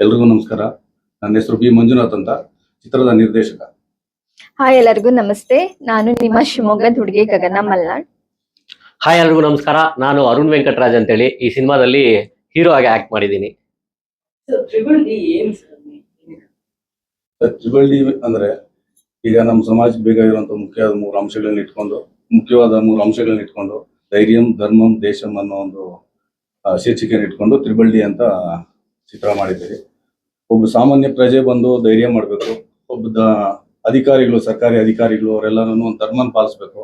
ಎಲ್ರಿಗೂ ನಮಸ್ಕಾರ. ನನ್ನ ಹೆಸರು ಬಿ ಮಂಜುನಾಥ್ ಅಂತ ಚಿತ್ರದ ನಿರ್ದೇಶಕ. ಹಾಯ್ ಎಲ್ಲರಿಗೂ ನಮಸ್ತೆ. ನಾನು ನಿಮ್ಮ ಶಿವಮೊಗ್ಗದ ಹುಡುಗಿ ಗಗನ ಮಲ್ನಾಡ್. ಹಾಯ್ ಎಲ್ರಿಗೂ ನಮಸ್ಕಾರ. ನಾನು ಅರುಣ್ ವೆಂಕಟರಾಜ್ ಅಂತ ಹೇಳಿ ಈ ಸಿನಿಮಾದಲ್ಲಿ ಹೀರೋ ಆಗಿ ಆಕ್ಟ್ ಮಾಡಿದ್ದೀನಿ. ಟ್ರಿಬಲ್ ಡಿ ಏನ್ ಸರ್ ಟ್ರಿಬಲ್ ಅಂದ್ರೆ ಈಗ ನಮ್ಮ ಸಮಾಜಕ್ಕೆ ಬೇಕಾಗಿರುವಂತಹ ಮುಖ್ಯವಾದ ಮೂರು ಅಂಶಗಳನ್ನ ಇಟ್ಕೊಂಡು ಮುಖ್ಯವಾದ ಮೂರು ಅಂಶಗಳನ್ನ ಇಟ್ಕೊಂಡು ಧೈರ್ಯಂ ಧರ್ಮಂ ದೇಶಂ ಅನ್ನೋ ಒಂದು ಶೀರ್ಷಿಕೆಯನ್ನು ಇಟ್ಕೊಂಡು ತ್ರಿಬಲ್ ಡಿ ಅಂತ ಚಿತ್ರ ಮಾಡಿದ್ದೀವಿ ಒಬ್ಬ ಸಾಮಾನ್ಯ ಪ್ರಜೆ ಬಂದು ಧೈರ್ಯ ಮಾಡಬೇಕು ಒಬ್ಬ ದ- ಅಧಿಕಾರಿಗಳು ಸರ್ಕಾರಿ ಅಧಿಕಾರಿಗಳು ಅವರೆಲ್ಲರೂ ಒಂದು ಧರ್ಮನ ಪಾಲಿಸ್ಬೇಕು.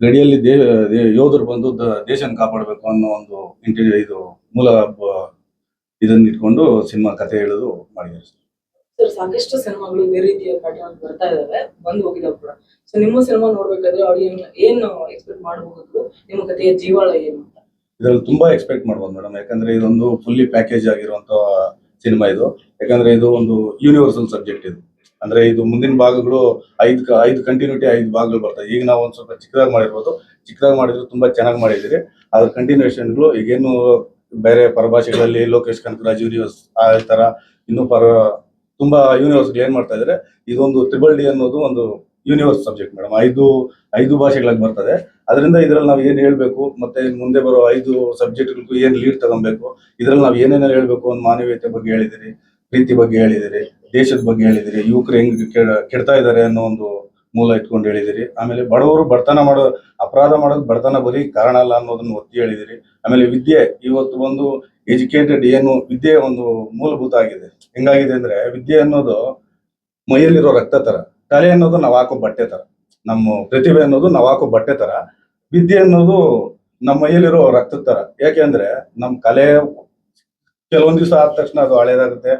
ಗಡಿಯಲ್ಲಿ ದೇ ಯೋಧರು ಬಂದು ದ- ದೇಶನ ಕಾಪಾಡಬೇಕು ಅನ್ನೋ ಒಂದು ಇಂಟಿ ಇದು ಮೂಲ ಇದನ್ನ ಇಟ್ಕೊಂಡು ಸಿನಿಮಾ ಕಥೆ ಹೇಳೋದು ಮಾಡಿದ್ದಾರೆ ಸರ್. ಸಾಕಷ್ಟು ಸಿನಿಮಾಗಳು ಇದೇ ರೀತಿಯ ಪ್ಯಾಟರ್ನ್ ಬರ್ತಾ ಇದಾವೆ ಬಂದು ಹೋಗಿದಾವೆ ಕೂಡ. ಸೊ ನಿಮ್ಮ ಸಿನಿಮಾ ನೋಡ್ಬೇಕಾದ್ರೆ ಆಡಿಯನ್ ಏನು ಎಕ್ಸ್ಪೆಕ್ಟ್ ಮಾಡಬಹುದು ನಿಮ್ಮ ಕಥೆಯ ಜೀವಾಳ ಏನು ಅಂತ? ಇದ್ರಲ್ಲಿ ತುಂಬಾ ಎಕ್ಸ್ಪೆಕ್ಟ್ ಮಾಡ್ಬೋದು ಮೇಡಮ್ ಯಾಕಂದ್ರೆ ಇದೊಂದು ಫುಲ್ಲಿ ಪ್ಯಾಕೇಜ್ ಆಗಿರುವಂತ ಸಿನಿಮಾ ಇದು. ಯಾಕಂದ್ರೆ ಇದು ಒಂದು ಯೂನಿವರ್ಸಲ್ ಸಬ್ಜೆಕ್ಟ್ ಇದು. ಅಂದ್ರೆ ಇದು ಮುಂದಿನ ಭಾಗಗಳು ಐದು ಐದು ಕಂಟಿನ್ಯೂಟಿ ಐದು ಭಾಗಗಳು ಬರ್ತವೆ ಈಗ ನಾವು ಒಂದ್ ಸ್ವಲ್ಪ ಚಿಕ್ಕದಾಗಿ ಮಾಡಿರ್ಬೋದು. ಚಿಕ್ಕದಾಗಿ ಮಾಡಿದ್ರು ತುಂಬಾ ಚೆನ್ನಾಗಿ ಮಾಡಿದಿರಿ ಅದ್ರ ಕಂಟಿನ್ಯೂಷನ್ಗಳು ಈಗೇನು ಬೇರೆ ಪರಭಾಷೆಗಳಲ್ಲಿ ಲೋಕೇಶ್ ಕನಕರಾಜ್ ಯೂನಿವರ್ಸ್ ಆ ತರ ಇನ್ನೂ ಪರ ತುಂಬಾ ಯೂನಿವರ್ಸ್ ಏನ್ ಮಾಡ್ತಾ ಇದ್ರೆ ಇದೊಂದು ತ್ರಿಬಲ್ ಡಿ ಅನ್ನೋದು ಒಂದು ಯೂನಿವರ್ಸ್ ಸಬ್ಜೆಕ್ಟ್ ಮೇಡಮ್ ಐದು ಐದು ಭಾಷೆಗಳಾಗಿ ಬರ್ತದೆ. ಅದರಿಂದ ಇದರಲ್ಲಿ ನಾವು ಏನ್ ಹೇಳ್ಬೇಕು? ಮತ್ತೆ ಮುಂದೆ ಬರೋ ಐದು ಸಬ್ಜೆಕ್ಟ್ಗಳಿಗೂ ಏನ್ ಲೀಡ್ ತಗೊಬೇಕು? ಇದ್ರಲ್ಲಿ ನಾವು ಏನೇನೆಲ್ಲ ಹೇಳಬೇಕು ಒಂದು ಮಾನವೀಯತೆ ಬಗ್ಗೆ ಹೇಳಿದಿರಿ, ಪ್ರೀತಿ ಬಗ್ಗೆ ಹೇಳಿದಿರಿ, ದೇಶದ ಬಗ್ಗೆ ಹೇಳಿದಿರಿ, ಯುವಕರು ಹೆಂಗ್ ಕೆಡ- ಕೆಡ್ತಾ ಇದ್ದಾರೆ ಅನ್ನೋ ಒಂದು ಮೂಲ ಇಟ್ಕೊಂಡು ಹೇಳಿದಿರಿ. ಆಮೇಲೆ ಬಡವರು ಬಡತನ ಮಾಡೋ, ಅಪರಾಧ ಮಾಡೋದು ಬಡತನ ಬರೀ ಕಾರಣ ಅಲ್ಲ ಅನ್ನೋದನ್ನ ಒತ್ತಿ ಹೇಳಿದಿರಿ. ಆಮೇಲೆ ವಿದ್ಯೆ, ಇವತ್ತು ಒಂದು ಎಜುಕೇಟೆಡ್ ಏನು ವಿದ್ಯೆ ಒಂದು ಮೂಲಭೂತ ಆಗಿದೆ. ಹೆಂಗಾಗಿದೆ ಅಂದ್ರೆ ವಿದ್ಯೆ ಅನ್ನೋದು ಮೈಯಲ್ಲಿರೋ ರಕ್ತ ತರ. ಕಲೆ ಅನ್ನೋದು ನಾವು ಹಾಕೋ ಬಟ್ಟೆ ತರ. ನಮ್ಮ ಪ್ರತಿಭೆ ಅನ್ನೋದು ನಾವು ಹಾಕೋ ಬಟ್ಟೆ ತರ. ವಿದ್ಯೆ ಅನ್ನೋದು ನಮ್ಮ ಮೈಯಲ್ಲಿರೋ ರಕ್ತದ ತರ. ಯಾಕೆಂದ್ರೆ ನಮ್ಮ ಕಲೆ ಕೆಲವೊಂದ್ ದಿವಸ ಆದ ತಕ್ಷಣ ಅದು ಹಳೇದಾಗುತ್ತೆ.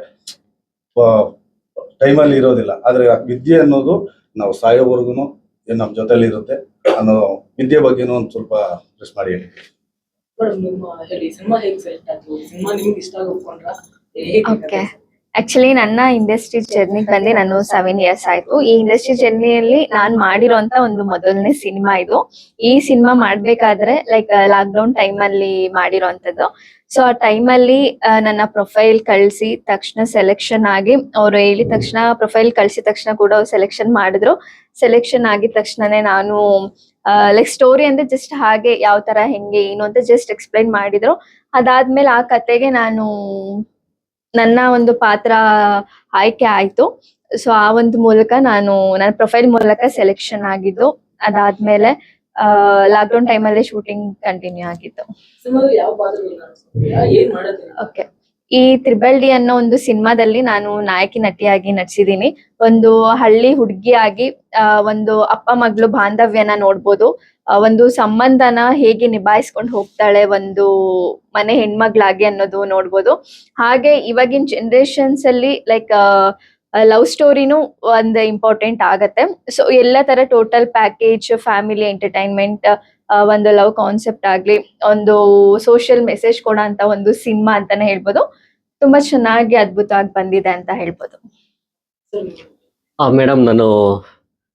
ಟೈಮಲ್ಲಿ ಇರೋದಿಲ್ಲ. ಆದ್ರೆ ವಿದ್ಯೆ ಅನ್ನೋದು ನಾವು ಸಾಯೋವರೆಗೂ ನಮ್ಮ ಜೊತೆಲಿ ಇರುತ್ತೆ ಅನ್ನೋ ವಿದ್ಯೆ ಬಗ್ಗೆನೂ ಒಂದು ಸ್ವಲ್ಪ ಪ್ರೆಸ್ ಮಾಡಿ ಹೇಳಿ. ಮೇಡಮ್ ನಿಮ್ಮ ಹೇಳಿ ಸಿನಿಮಾ ಹೇಗೆ ಸೆಲೆಕ್ಟ್ ಆಯ್ತು ಸಿನಿಮಾ ನಿಮ್ಗೆ ಇಷ್ಟ ಆಗಿ ಓಕೆ ಆಕ್ಚುಲಿ ನನ್ನ ಇಂಡಸ್ಟ್ರಿ ಜರ್ನಿ ಬಂದು ನಾನು ಸೆವೆನ್ ಇಯರ್ಸ್ ಆಯ್ತು. ಈ ಇಂಡಸ್ಟ್ರಿ ಜರ್ನಿಯಲ್ಲಿ ನಾನ್ ಮಾಡಿರೋಂತ ಒಂದು ಮೊದಲನೇ ಸಿನಿಮಾ ಇದು. ಈ ಸಿನಿಮಾ ಮಾಡ್ಬೇಕಾದ್ರೆ ಲೈಕ್ ಲಾಕ್ ಡೌನ್ ಟೈಮ್ ಅಲ್ಲಿ ಮಾಡಿರೋಂಥದ್ದು. ಸೊ ಆ ಟೈಮ್ ಅಲ್ಲಿ ನನ್ನ ಪ್ರೊಫೈಲ್ ಕಳ್ಸಿ ತಕ್ಷಣ ಸೆಲೆಕ್ಷನ್ ಆಗಿ, ಅವ್ರು ಹೇಳಿದ ತಕ್ಷಣ ಪ್ರೊಫೈಲ್ ಕಳ್ಸಿದ ತಕ್ಷಣ ಕೂಡ ಅವ್ರು ಸೆಲೆಕ್ಷನ್ ಮಾಡಿದ್ರು. ಸೆಲೆಕ್ಷನ್ ಆಗಿದ ತಕ್ಷಣನೇ ನಾನು ಲೈಕ್ ಸ್ಟೋರಿ ಅಂದ್ರೆ ಜಸ್ಟ್ ಹಾಗೆ ಯಾವ ತರ ಹೆಂಗೆ, ಏನು ಅಂತ ಜಸ್ಟ್ ಎಕ್ಸ್ಪ್ಲೈನ್ ಮಾಡಿದ್ರು. ಅದಾದ್ಮೇಲೆ ಆ ಕತೆಗೆ ನಾನು ನನ್ನ ಒಂದು ಪಾತ್ರ ಆಯ್ಕೆ ಆಯ್ತು. ಸೊ ಆ ಒಂದು ಮೂಲಕ ನಾನು ನನ್ನ ಪ್ರೊಫೈಲ್ ಮೂಲಕ ಸೆಲೆಕ್ಷನ್ ಆಗಿದ್ದು ಅದಾದ್ಮೇಲೆ ಲಾಕ್ಡೌನ್ ಟೈಮಲ್ಲೇ ಶೂಟಿಂಗ್ ಕಂಟಿನ್ಯೂ ಆಗಿತ್ತು ಓಕೆ ಈ ತ್ರಿಬಲ್ ಅನ್ನೋ ಒಂದು ಸಿನಿಮಾದಲ್ಲಿ ನಾನು ನಾಯಕಿ ನಟಿಯಾಗಿ ನಟಿಸಿದೀನಿ ಒಂದು ಹಳ್ಳಿ ಹುಡುಗಿಯಾಗಿ ಒಂದು ಅಪ್ಪ ಮಗಳು ಬಾಂಧವ್ಯನ ನೋಡ್ಬೋದು. ಒಂದು ಸಂಬಂಧನ ಹೇಗೆ ನಿಭಾಯಿಸ್ಕೊಂಡು ಹೋಗ್ತಾಳೆ, ಒಂದು ಮನೆ ಹೆಣ್ಮಗ್ಳಾಗಿ ಅನ್ನೋದು ನೋಡ್ಬೋದು. ಹಾಗೆ ಇವಾಗಿನ ಜನರೇಷನ್ಸ್ ಅಲ್ಲಿ ಲೈಕ್ ಲವ್ ಸ್ಟೋರಿನೂ ಒಂದು ಇಂಪಾರ್ಟೆಂಟ್ ಆಗತ್ತೆ. ಸೊ ಎಲ್ಲ ತರ ಟೋಟಲ್ ಪ್ಯಾಕೇಜ್ ಫ್ಯಾಮಿಲಿ ಎಂಟರ್ಟೈನ್ಮೆಂಟ್ ಒಂದು ಲವ್ ಕಾನ್ಸೆಪ್ಟ್ ಆಗ್ಲಿ, ಒಂದು ಸೋಷಿಯಲ್ ಮೆಸೇಜ್ ಕೊಡೋ ಅಂತ ಒಂದು ಸಿನಿಮಾ ಅಂತಾನೆ ಹೇಳ್ಬೋದು. ತುಂಬಾ ಚೆನ್ನಾಗಿ ಅದ್ಭುತವಾಗಿ ಬಂದಿದೆ ಅಂತ ಹೇಳ್ಬೋದು. ಮೇಡಮ್ ನಾನು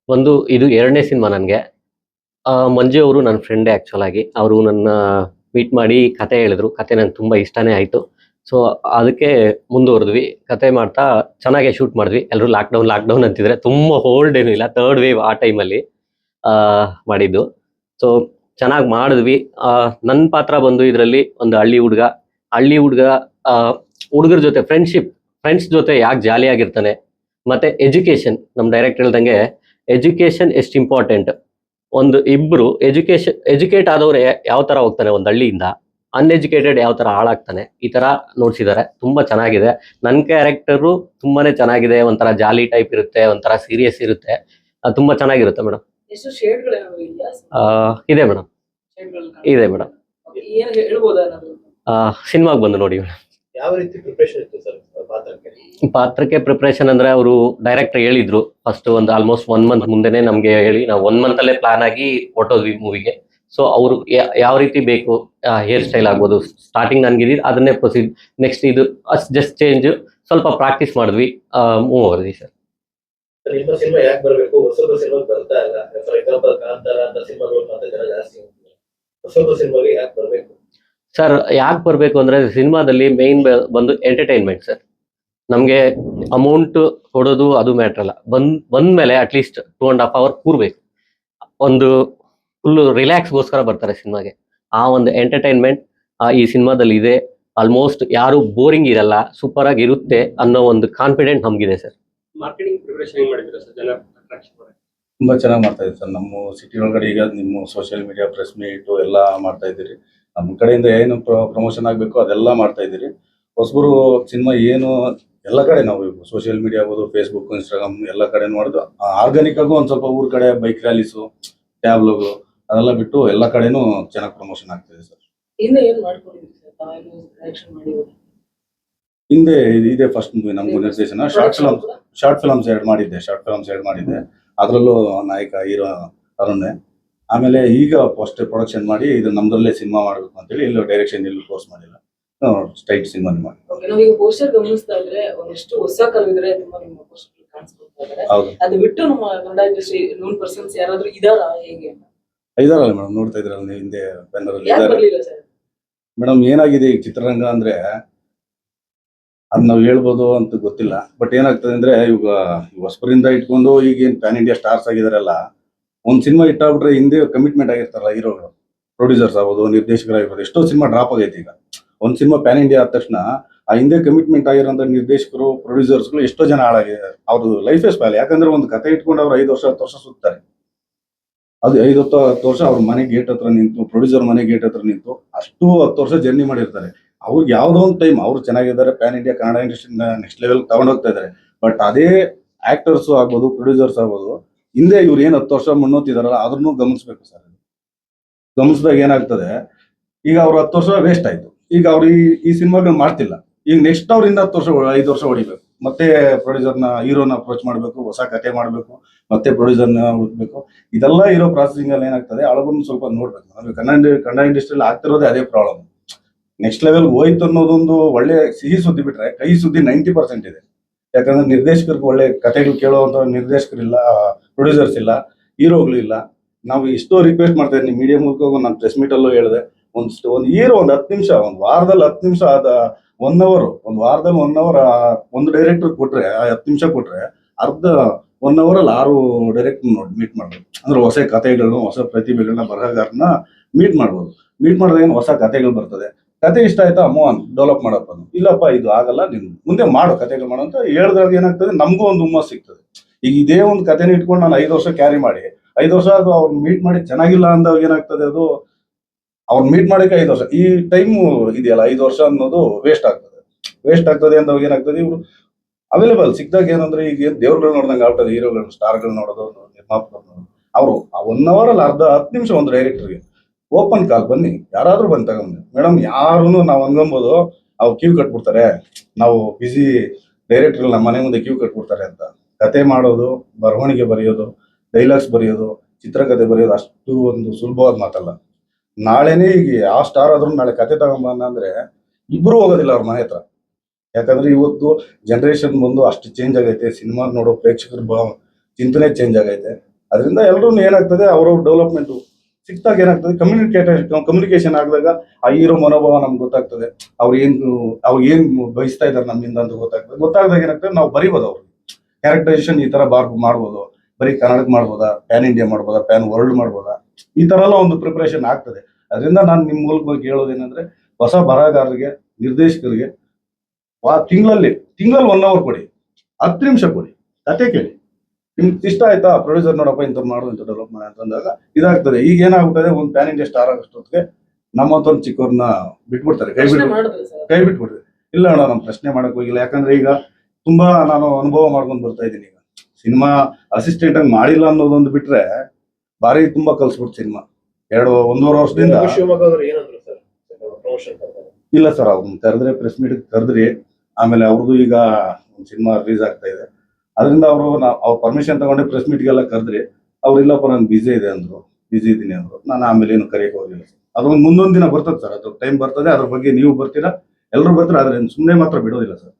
ಒಂದು, ಇದು ಎರಡನೇ ಸಿನಿಮಾ ನನಗೆ. ಮಂಜು ಅವರು ನನ್ನ ಫ್ರೆಂಡೇ ಆಕ್ಚುಲ್ ಆಗಿ. ಅವರು ನನ್ನ ಮೀಟ್ ಮಾಡಿ ಕತೆ ಹೇಳಿದ್ರು. ಕತೆ ನಂಗೆ ತುಂಬ ಇಷ್ಟನೇ ಆಯಿತು. ಸೊ ಅದಕ್ಕೆ ಮುಂದುವರೆದ್ವಿ. ಕತೆ ಮಾಡ್ತಾ ಚೆನ್ನಾಗೆ ಶೂಟ್ ಮಾಡಿದ್ವಿ. ಎಲ್ಲರೂ ಲಾಕ್ಡೌನ್ ಲಾಕ್ಡೌನ್ ಅಂತಿದ್ರೆ ತುಂಬ ಹೋಲ್ಡ್ ಏನೂ ಇಲ್ಲ. ತರ್ಡ್ ವೇವ್ ಆ ಟೈಮಲ್ಲಿ ಮಾಡಿದ್ದು. ಸೊ ಚೆನ್ನಾಗಿ ಮಾಡಿದ್ವಿ. ನನ್ನ ಪಾತ್ರ ಬಂದು ಇದರಲ್ಲಿ ಒಂದು ಹಳ್ಳಿ ಹುಡುಗ. ಹಳ್ಳಿ ಹುಡುಗ ಹುಡುಗರ ಜೊತೆ ಫ್ರೆಂಡ್ಶಿಪ್ ಫ್ರೆಂಡ್ಸ್ ಜೊತೆ ಯಾಕೆ ಜಾಲಿಯಾಗಿರ್ತಾನೆ ಮತ್ತೆ ಎಜುಕೇಶನ್ ನಮ್ಮ ಡೈರೆಕ್ಟ್ ಹೇಳ್ದಂಗೆ ಎಜುಕೇಶನ್ ಎಷ್ಟು ಇಂಪಾರ್ಟೆಂಟ್ ಒಂದು ಇಬ್ರು ಎಜುಕೇಶನ್ ಎಜುಕೇಟ್ ಆದವ್ರೆ ಯಾವ ತರ ಹೋಗ್ತಾನೆ? ಒಂದು ಹಳ್ಳಿಯಿಂದ ಅನ್ಎಜುಕೇಟೆಡ್ ಯಾವ ತರ ಹಾಳಾಗ್ತಾನೆ? ಈ ತರ ನೋಡ್ಸಿದ್ದಾರೆ ತುಂಬಾ ಚೆನ್ನಾಗಿದೆ. ನನ್ನ ಕ್ಯಾರೆಕ್ಟರು ತುಂಬಾನೇ ಚೆನ್ನಾಗಿದೆ. ಒಂಥರ ಜಾಲಿ ಟೈಪ್ ಇರುತ್ತೆ, ಒಂಥರ ಸೀರಿಯಸ್ ಇರುತ್ತೆ. ತುಂಬಾ ಚೆನ್ನಾಗಿರುತ್ತೆ ಮೇಡಮ್ ಇದೆ ಮೇಡಮ್. ಇದೆ ಮೇಡಮ್. ಸಿನಿಮಾಗೆ ಬಂದು ನೋಡಿ ಮೇಡಮ್. ಯಾವ ರೀತಿ ಪ್ರಿಪರೇಷನ್ ಇತ್ತು ಸರ್ ಪಾತ್ರಕ್ಕೆ? ಪಾತ್ರಕ್ಕೆ ಪ್ರಿಪ್ರೇಷನ್ ಅಂದ್ರೆ ಅವರು ಡೈರೆಕ್ಟರ್ ಹೇಳಿದ್ರು. ಫಸ್ಟ್ ಒಂದು ಆಲ್ಮೋಸ್ಟ್ ಒನ್ ಮಂತ್ ಮುಂದೆನೆ ನಮ್ಗೆ ಹೇಳಿ ನಾವು ಒನ್ ಮಂತ್ ಅಲ್ಲೇ ಪ್ಲಾನ್ ಆಗಿ ಹೊಟ್ಟೋದ್ವಿ ಮೂವಿಗೆ ಸೊ ಅವರು ಯಾವ ರೀತಿ ಬೇಕು ಹೇರ್ ಸ್ಟೈಲ್ ಆಗ್ಬೋದು ಸ್ಟಾರ್ಟಿಂಗ್ ನನ್ಗೆ ಅದನ್ನೇ ಪ್ರೊಸೀಡ್ ನೆಕ್ಸ್ಟ್ ಇದು ಅಷ್ಟು ಜಸ್ಟ್ ಚೇಂಜ್ ಸ್ವಲ್ಪ ಪ್ರಾಕ್ಟೀಸ್ ಮಾಡಿದ್ವಿ ಮೂವ್ ಸರ್ ಸರ್, ನಿಮ್ಮ ಸಿನಿಮಾ ಯಾಕೆ ಬರಬೇಕು? ಸಿನಿಮಾ ಬರ್ತಾ ಇಲ್ಲ. ಫಾರ್ ಎಕ್ಸಾಂಪಲ್ ಕಾಂತಾರ ಅಂತ ಸಿನಿಮಾಗಳು ಜನ ಜಾಸ್ತಿ ಸಿನಿಮಾಗೆ ಯಾಕೆ ಬರಬೇಕು? ಸರ್, ಯಾಕೆ ಬರಬೇಕು ಅಂದ್ರೆ ಸಿನಿಮಾದಲ್ಲಿ ಮೇನ್ ಬಂದು ಎಂಟರ್ಟೈನ್ಮೆಂಟ್ ಸರ್. ನಮಗೆ ಅಮೌಂಟ್ ಕೊಡೋದು ಅದು ಮ್ಯಾಟರ್ ಅಲ್ಲ. ಬಂದ್, ಬಂದ್ಮೇಲೆ at least two and half hour ಕೂರ್ಬೇಕು. ಒಂದು ಫುಲ್ ರಿಲ್ಯಾಕ್ಸ್ಗೋಸ್ಕರ ಬರ್ತಾರೆ ಸಿನಿಮಾಗೆ. ಆ ಒಂದು ಎಂಟರ್ಟೈನ್ಮೆಂಟ್ ಈ ಸಿನಿಮಾದಲ್ಲಿ ಇದೆ. ಆಲ್ಮೋಸ್ಟ್ ಯಾರು ಬೋರಿಂಗ್ ಇರಲ್ಲ ಸೂಪರ್ ಆಗಿ ಇರುತ್ತೆ ಅನ್ನೋ ಒಂದು ಕಾನ್ಫಿಡೆಂಟ್ ನಮಗಿದೆ ಸರ್. ಮಾರ್ಕೆಟಿಂಗ್ ಪ್ರಿಪರೇಷನ್ ಹೆಂಗ್ ಮಾಡಿದ್ದೀರಾ ಸರ್? ಜನ ಅಟ್ರಾಕ್ಷನ್ ತುಂಬಾ ಚೆನ್ನಾಗಿ ಮಾಡ್ತಾ ಇದ್ದೀವಿ ಸರ್. ನಮ್ಮ ಸಿಟಿ ಒಳಗಡೆ ಈಗ ನಿಮ್ಮ ಸೋಷಿಯಲ್ ಮೀಡಿಯಾ ಪ್ರೆಸ್ ಮೀಟ್ ಎಲ್ಲ ಮಾಡ್ತಾ ಇದ್ದೀರಿ. ನಮ್ಮ ಕಡೆಯಿಂದ ಏನು ಪ್ರಮೋಷನ್ ಆಗಬೇಕು ಅದೆಲ್ಲ ಮಾಡ್ತಾ ಇದ್ದೀರಿ. ಹೊಸಬರು ಸಿನಿಮಾ ಏನು ಎಲ್ಲ ಕಡೆ ನಾವು ಸೋಷಿಯಲ್ ಮೀಡಿಯಾ ಆಗ್ಬೋದು ಫೇಸ್ಬುಕ್ ಇನ್ಸ್ಟಾಗ್ರಾಮ್ ಎಲ್ಲ ಕಡೆ ಮಾಡಿದ್ರು ಆರ್ಗಾನಿಕ್ ಆಗು ಒಂದ್ ಸ್ವಲ್ಪ ಊರ್ ಕಡೆ ಬೈಕ್ ರ್ಯಾಲೀಸು ಟ್ಯಾಬ್ಲೋಗು ಅದೆಲ್ಲ ಬಿಟ್ಟು ಎಲ್ಲ ಕಡೆನೂ ಚೆನ್ನಾಗಿ ಪ್ರಮೋಷನ್ ಆಗ್ತಿದೆ ಸರ್. ಏನು ಮಾಡ್ಕೊಂಡಿದ್ರಿ ಸರ್? ತಾವೇನು ಮಾಡಿದ್ರು ಹಿಂದೆ ಇದು- ಫಸ್ಟ್ ಮೂವಿ ನಮ್ಗೆ ನಿರ್ದೇಶನ. ಶಾರ್ಟ್ ಫಿಲಮ್ ಶಾರ್ಟ್ ಫಿಲಮ್ಸ್ ಎರಡು ಮಾಡಿದ್ದೆ ಶಾರ್ಟ್ ಫಿಲಮ್ಸ್ ಎರಡು ಮಾಡಿದ್ದೆ. ಅದರಲ್ಲೂ ನಾಯಕ ಹೀರೋ ಅರುಣ್. ಆಮೇಲೆ ಈಗ ಫಸ್ಟ್ ಪ್ರೊಡಕ್ಷನ್ ಮಾಡಿ ಇದು ನಮ್ದ್ರಲ್ಲೇ ಸಿನಿಮಾ ಮಾಡ್ಬೇಕು ಅಂತೇಳಿ ಇಲ್ಲೂ ಡೈರೆಕ್ಷನ್ ಇಲ್ಲೂ ಕೋರ್ಸ್ ಮಾಡಿಲ್ಲ. ಸ್ಟ್ರೈಟ್ ಸಿನಿಮಾ ಮಾಡಿ. ಓಕೆ ನಾವೀಗ ಪೋಸ್ಟರ್ ಗಮನಿಸ್ತಾ ಇದ್ರೆ ಒಂದಿಷ್ಟು ಹೊಸ ಕಲಾವಿದರೆ ತುಂಬಾ ನಿಮ್ಮ ಪೋಸ್ಟರ್ ಕಾಣಿಸ್ಕೊಳ್ತಾ ಇದ್ದಾರೆ ಅದು ಬಿಟ್ಟು ನಮ್ಮ ಕನ್ನಡ ಇಂಡಸ್ಟ್ರಿ ಲೋನ್ ಪರ್ಸನ್ಸ್ ಯಾರಾದ್ರೂ ಇದಾರಾ ಹೇಗೆ ಅಂತ? ಇದಾರಲ್ಲ ಮೇಡಮ್ ನೋಡ್ತಾ ಇದ್ರಲ್ಲ ಹಿಂದೆ ಬ್ಯಾನರ್ ಅಲ್ಲಿ ಮೇಡಮ್ ಏನಾಗಿದೆ ಈ ಚಿತ್ರರಂಗ ಅಂದ್ರೆ ಅದ್ ನಾವು ಹೇಳ್ಬೋದು ಅಂತ ಗೊತ್ತಿಲ್ಲ. ಬಟ್ ಏನಾಗ್ತದೆ ಅಂದ್ರೆ ಇವಾಗ ಹೊಸಬರಿಂದ ಇಟ್ಕೊಂಡು ಈಗ ಏನ್ ಪ್ಯಾನ್ ಇಂಡಿಯಾ ಸ್ಟಾರ್ಸ್ ಆಗಿದಾರಲ್ಲ, ಒಂದ್ ಸಿನಿಮಾ ಇಟ್ಟಾಗ್ಬಿಟ್ರೆ ಹಿಂದೆ ಕಮಿಟ್ಮೆಂಟ್ ಆಗಿರ್ತಾರಲ್ಲ ಹೀರೋಗಳು ಪ್ರೊಡ್ಯೂಸರ್ಸ್ ಆಗ್ಬೋದು, ನಿರ್ದೇಶಕರಾಗಿರ್ಬೋದು, ಎಷ್ಟೋ ಸಿನಿಮಾ ಡ್ರಾಪ್ ಆಗೈತೆ ಈಗ. ಒಂದ್ ಸಿನಿಮಾ ಪ್ಯಾನ್ ಇಂಡಿಯಾ ಆದ ತಕ್ಷಣ ಆ ಹಿಂದೆ ಕಮಿಟ್ಮೆಂಟ್ ಆಗಿರೋಂಥ ನಿರ್ದೇಶಕರು ಪ್ರೊಡ್ಯೂಸರ್ಸ್ಗಳು ಎಷ್ಟೋ ಜನ ಹಾಳಾಗಿದ್ದಾರೆ ಅವ್ರದ್ದು ಲೈಫೇ ಸ್ಪೈಲ್ ಯಾಕಂದ್ರೆ ಒಂದು ಕತೆ ಇಟ್ಕೊಂಡು ಅವ್ರು ಐದು ವರ್ಷ, ಹತ್ತು ವರ್ಷ ಸುತ್ತಾರೆ. ಅದು ಐದು ಹತ್ತು ಹತ್ತು ವರ್ಷ ಅವ್ರ ಮನೆ ಗೇಟ್ ಹತ್ರ ನಿಂತು ಪ್ರೊಡ್ಯೂಸರ್ ಮನೆ ಗೇಟ್ ಹತ್ರ ನಿಂತು ಅಷ್ಟು ಹತ್ತು ವರ್ಷ ಜರ್ನಿ ಮಾಡಿರ್ತಾರೆ. ಅವ್ರಿಗೆ ಯಾವುದೋ ಒಂದು ಟೈಮ್ ಅವ್ರು ಚೆನ್ನಾಗಿದ್ದಾರೆ pan India Kannada industry next level ತಗೊಂಡೋಗ್ತಾ ಇದ್ದಾರೆ ಬಟ್ ಅದೇ ಆಕ್ಟರ್ಸ್ ಆಗ್ಬೋದು ಪ್ರೊಡ್ಯೂಸರ್ಸ್ ಆಗ್ಬೋದು, ಹಿಂದೆ ಇವ್ರು ಏನ್ ಹತ್ತು ವರ್ಷ ಮುನ್ನೋತಿದಾರಲ್ಲ ಅದನ್ನು ಗಮನಿಸ್ಬೇಕು ಸರ್. ಗಮನಿಸಿದಾಗ ಏನಾಗ್ತದೆ, ಈಗ ಅವ್ರು ಹತ್ತು ವರ್ಷ ವೇಸ್ಟ್ ಆಯ್ತು. ಈಗ ಅವ್ರು ಈ ಈ ಮಾಡ್ತಿಲ್ಲ. ಈಗ ನೆಕ್ಸ್ಟ್ ಅವರಿಂದ ಹತ್ತು ವರ್ಷ, ಐದು ವರ್ಷ ಹೊಡಿಬೇಕು. ಮತ್ತೆ ಪ್ರೊಡ್ಯೂಸರ್ನ ಹೀರೋನ ಅಪ್ರೋಚ್ ಮಾಡಬೇಕು, ಹೊಸ ಕತೆ ಮಾಡಬೇಕು, ಮತ್ತೆ ಪ್ರೊಡ್ಯೂಸರ್ನ ಹುಡುಕ್ಬೇಕು. ಇದೆಲ್ಲ ಇರೋ ಪ್ರಾಸೆಸಿಂಗ್ ಅಲ್ಲಿ ಏನಾಗ್ತದೆ ಅಳಬನ್ನು ಸ್ವಲ್ಪ ನೋಡ್ಬೇಕು. ನಮಗೆ ಕನ್ನಡ ಕನ್ನಡ ಇಂಡಸ್ಟ್ರಿಯಲ್ಲಿ ಆಗ್ತಿರೋದೇ ಅದೇ ಪ್ರಾಬ್ಲಮ್ ನೆಕ್ಸ್ಟ್ ಲೆವೆಲ್ ಹೋಯ್ತು ಅನ್ನೋದೊಂದು ಒಳ್ಳೆ ಸಿಹಿ ಸುದ್ದಿ ಬಿಟ್ರೆ ಕೈ ಸುದ್ದಿ ನೈಂಟಿ ಪರ್ಸೆಂಟ್ ಇದೆ. ಯಾಕಂದ್ರೆ ನಿರ್ದೇಶಕರಿಗೆ ಒಳ್ಳೆ ಕಥೆಗಳು ಕೇಳುವಂತ ನಿರ್ದೇಶಕರಿಲ್ಲ ಪ್ರೊಡ್ಯೂಸರ್ಸ್ ಇಲ್ಲ, ಹೀರೋಗಳು ಇಲ್ಲ. ನಾವು ಎಷ್ಟೋ ರಿಕ್ವೆಸ್ಟ್ ಮಾಡ್ತಾ ಇದ್ದೀನಿ ಮೀಡಿಯಾ ಮೂಲಕ ನಾನು ಪ್ರೆಸ್ ಮೀಟಲ್ಲೂ ಹೇಳಿದೆ. ಒಂದು ಒಂದು ಹೀರೋ ಒಂದು ಹತ್ತು ನಿಮಿಷ, ಒಂದು ವಾರದಲ್ಲಿ ಹತ್ತು ನಿಮಿಷ ಅದ ಒನ್ ಅವರ್ ಒಂದು ವಾರದಲ್ಲಿ ಒನ್ ಅವರ್ ಒಂದು ಡೈರೆಕ್ಟರ್ ಕೊಟ್ರೆ ಹತ್ತು ನಿಮಿಷ ಕೊಟ್ರೆ ಅರ್ಧ ಒನ್ ಅಲ್ಲಿ ಆರು ಡೈರೆಕ್ಟ್ ನೋಡಿ ಮೀಟ್ ಮಾಡ್ಬೋದು. ಅಂದ್ರೆ ಹೊಸ ಕಥೆಗಳನ್ನ, ಹೊಸ ಪ್ರತಿಭೆಗಳನ್ನ ಬರಹಗಾರನ ಮೀಟ್ ಮಾಡ್ಬೋದು. ಮೀಟ್ ಮಾಡಿದಾಗ ಹೊಸ ಕಥೆಗಳು ಬರ್ತದೆ. ಕತೆ ಇಷ್ಟ ಆಯ್ತಾ? ಮೋಹನ್ ಡೆವಲಪ್ ಮಾಡಪ್ಪ ಇಲ್ಲಪ್ಪ, ಇದು ಆಗಲ್ಲ, ನೀನು ಮುಂದೆ ಮಾಡು ಕತೆಗಳು ಮಾಡು ಅಂತ ಹೇಳಿದ್ರಾಗ ಏನಾಗ್ತದೆ? ನಮಗೂ ಒಂದು ಹುಮ್ಮಸ್ ಸಿಗ್ತದೆ. ಈಗ ಇದೇ ಒಂದು ಕತೆನ ಇಟ್ಕೊಂಡು ನಾನು ಐದು ವರ್ಷ ಕ್ಯಾರಿ ಮಾಡಿ, ಐದು ವರ್ಷ ಅದು ಅವ್ರು ಮೀಟ್ ಮಾಡಿ ಚೆನ್ನಾಗಿಲ್ಲ ಅಂದಾಗ ಏನಾಗ್ತದೆ ಅದು? ಅವ್ರು ಮೀಟ್ ಮಾಡಕ್ಕೆ ಐದು ವರ್ಷ, ಈ ಟೈಮ್ ಇದೆಯಲ್ಲ, ಐದು ವರ್ಷ ಅನ್ನೋದು ವೇಸ್ಟ್ ಆಗ್ತದೆ. ವೇಸ್ಟ್ ಆಗ್ತದೆ ಅಂದಾಗ ಏನಾಗ್ತದೆ? ಇವರು ಅವೈಲೇಬಲ್ ಸಿಕ್ಕಿದಾಗ ಏನಂದ್ರೆ ಈಗ ಏನ್ ದೇವ್ರುಗಳು ನೋಡ್ದಂಗೆ ಆಗ್ತದೆ ಹೀರೋಗಳು ಸ್ಟಾರ್ಗಳು ನೋಡೋದು ನಿರ್ಮಾಪಕರು ನೋಡೋದು. ಅವರು ಒನ್ ಅವರ್ ಅಲ್ಲಿ ಅರ್ಧ ಹತ್ತು ನಿಮಿಷ ಒಂದು ಡೈರೆಕ್ಟರ್ಗೆ ಓಪನ್ ಕಾಲ್ ಬನ್ನಿ. ಯಾರಾದ್ರೂ ಬಂದು ತಗೊಂಡು. ಮೇಡಮ್ ಯಾರು ನಾವು ಅನ್ಕೊಂಬೋದು ಅವ್ರು ಕ್ಯೂ ಕಟ್ಬಿಡ್ತಾರೆ. ನಾವು ಬಿಸಿ ಡೈರೆಕ್ಟರ್ ನಮ್ಮ ಮನೆ ಮುಂದೆ ಕ್ಯೂ ಕಟ್ಬಿಡ್ತಾರೆ ಅಂತ. ಕತೆ ಮಾಡೋದು, ಬರವಣಿಗೆ ಬರೆಯೋದು ಡೈಲಾಗ್ಸ್ ಬರೆಯೋದು ಚಿತ್ರಕಥೆ ಬರೆಯೋದು ಅಷ್ಟು ಒಂದು ಸುಲಭವಾದ ಮಾತಲ್ಲ. ನಾಳೆನೇ ಈಗ ಯಾವ ಸ್ಟಾರ್ ಆದ್ರೂ ನಾಳೆ ಕತೆ ತಗೊಂಬಂದ ಅಂದ್ರೆ ಇಬ್ರು ಹೋಗೋದಿಲ್ಲ ಅವ್ರ ಮನೆ ಹತ್ರ. ಯಾಕಂದ್ರೆ ಇವತ್ತು ಜನರೇಷನ್ ಬಂದು ಅಷ್ಟು ಚೇಂಜ್ ಆಗೈತೆ. ಸಿನಿಮಾ ನೋಡೋ ಪ್ರೇಕ್ಷಕರ ಚಿಂತನೆ ಚೇಂಜ್ ಆಗೈತೆ. ಅದರಿಂದ ಎಲ್ಲರೂ ಏನಾಗ್ತದೆ, ಅವ್ರವ್ರ ಡೆವಲಪ್ಮೆಂಟ್ ಸಿಕ್ತಾಗ ಏನಾಗ್ತದೆ? ಕಮ್ಯುನಿಕೇಟರ್ ಕಮ್ಯುನಿಕೇಶನ್ ಆಗಿದಾಗ ಆ ಇರೋ ಮನೋಭಾವ ನಮ್ಗೆ ಗೊತ್ತಾಗ್ತದೆ. ಅವ್ರು ಏನು, ಅವ್ರು ಏನ್ ಬಯಸ್ತಾ ಇದಾರೆ ನಮ್ಮಿಂದ ಅಂತ ಗೊತ್ತಾಗ್ತದೆ. ಗೊತ್ತಾಗದಾಗ ಏನಾಗ್ತದೆ? ನಾವು ಬರಿಬೋದು ಅವ್ರು ಕ್ಯಾರೆಕ್ಟರೈಸೇಷನ್ ಈ ತರ ಬಾರ್ ಮಾಡ್ಬೋದು. ಬರೀ ಕನ್ನಡಕ್ಕೆ ಮಾಡ್ಬೋದಾ? ಪ್ಯಾನ್ ಇಂಡಿಯಾ ಮಾಡ್ಬೋದಾ? ಪ್ಯಾನ್ ವರ್ಲ್ಡ್ ಮಾಡ್ಬೋದಾ? ಈ ತರ ಎಲ್ಲ ಒಂದು ಪ್ರಿಪರೇಷನ್ ಆಗ್ತದೆ. ಅದರಿಂದ ನಾನು ನಿಮ್ಮ ಮೂಲಕ ಕೇಳೋದೇನಂದ್ರೆ, ಹೊಸ ಬರಹಗಾರರಿಗೆ, ನಿರ್ದೇಶಕರಿಗೆ ತಿಂಗಳಲ್ಲಿ ತಿಂಗಳಲ್ಲಿ ಒನ್ ಅವರ್ ಕೊಡಿ. ಹತ್ತು ನಿಮಿಷ ಕೊಡಿ. ಕತೆ ಕೇಳಿ. ನಿಮ್ಗೆ ಇಷ್ಟ ಆಯ್ತಾ? ಪ್ರೊಡ್ಯೂಸರ್ ನೋಡಪ್ಪ ಇಂಥವ್ರು ಮಾಡು ಇಂಥ ಡೆವಲಪ್ ಮಾಡಿ ಅಂತಂದಾಗ ಇದಾಗ್ತದೆ. ಈಗ ಏನಾಗ್ಬಿಟ್ಟದೆ ಒಂದು ಪ್ಯಾನ್ ಇಂಡಿಯಾ ಸ್ಟಾರ್ ಆಗೋಷ್ಟೊತ್ತಿಗೆ ನಮ್ಮಂತ ಚಿಕ್ಕವ್ರನ್ನ ಬಿಟ್ಬಿಡ್ತಾರೆ ಕೈ ಬಿಟ್ಟು ಸರ್. ಕೈ ಬಿಟ್ಬಿಡ್ತೀವಿ ಇಲ್ಲ ಅಣ್ಣ ನಾನು ಪ್ರಶ್ನೆ ಮಾಡಕ್ ಹೋಗಿಲ್ಲ. ಯಾಕಂದ್ರೆ ಈಗ ತುಂಬಾ ನಾನು ಅನುಭವ ಮಾಡ್ಕೊಂಡು ಬರ್ತಾ ಇದ್ದೀನಿ ಈಗ. ಸಿನಿಮಾ ಅಸಿಸ್ಟೆಂಟ್ ಆಗಿ ಮಾಡಿಲ್ಲ ಅನ್ನೋದೊಂದು ಬಿಟ್ರೆ ಭಾರಿ ತುಂಬಾ ಕಲ್ಸ್ಬಿಟ್ಟು ಸಿನಿಮಾ. ಎರಡು ಒಂದೂವರೆ ವರ್ಷದಿಂದ ಶಿವಮೊಗ್ಗ ಅವ್ರು ಏನಂದ್ರು ಸರ್? ಪ್ರಮೋಷನ್ ಇಲ್ಲ ಸರ್ ಅವ್ರನ್ನ ಕರೆದ್ರೆ ಪ್ರೆಸ್ ಮೀಟ್ ಕರೆದ್ರಿ. ಆಮೇಲೆ ಅವ್ರದ್ದು ಈಗ ಒಂದು ಸಿನಿಮಾ ರಿಲೀಸ್ ಆಗ್ತಾ ಇದೆ. ಅದರಿಂದ ಅವರು ಅವ್ರ ಪರ್ಮಿಷನ್ ತಗೊಂಡು ಪ್ರೆಸ್ ಮೀಟ್ಗೆಲ್ಲ ಕರೆದ್ರಿ, ಅವ್ರು ಇಲ್ಲಪ್ಪ ನಾನು ಬಿಜಿ ಇದೆ ಅಂದ್ರು ಬಿಜಿ ಇದ್ದೀನಿ ಅಂದ್ರು, ನಾನು ಆಮೇಲೆ ಏನು ಕರೆಯಕ್ಕೆ ಹೋಗಿಲ್ಲ ಅದೊಂದು ಮುಂದೊಂದು ದಿನ ಬರ್ತದೆ ಸರ್, ಅದು ಟೈಮ್ ಬರ್ತದೆ, ಅದ್ರ ಬಗ್ಗೆ ನೀವು ಬರ್ತೀರಾ ಎಲ್ಲರೂ ಬರ್ತಾರೆ, ಆದ್ರೆ ಸುಮ್ಮನೆ ಮಾತ್ರ ಬಿಡೋದಿಲ್ಲ ಸರ್.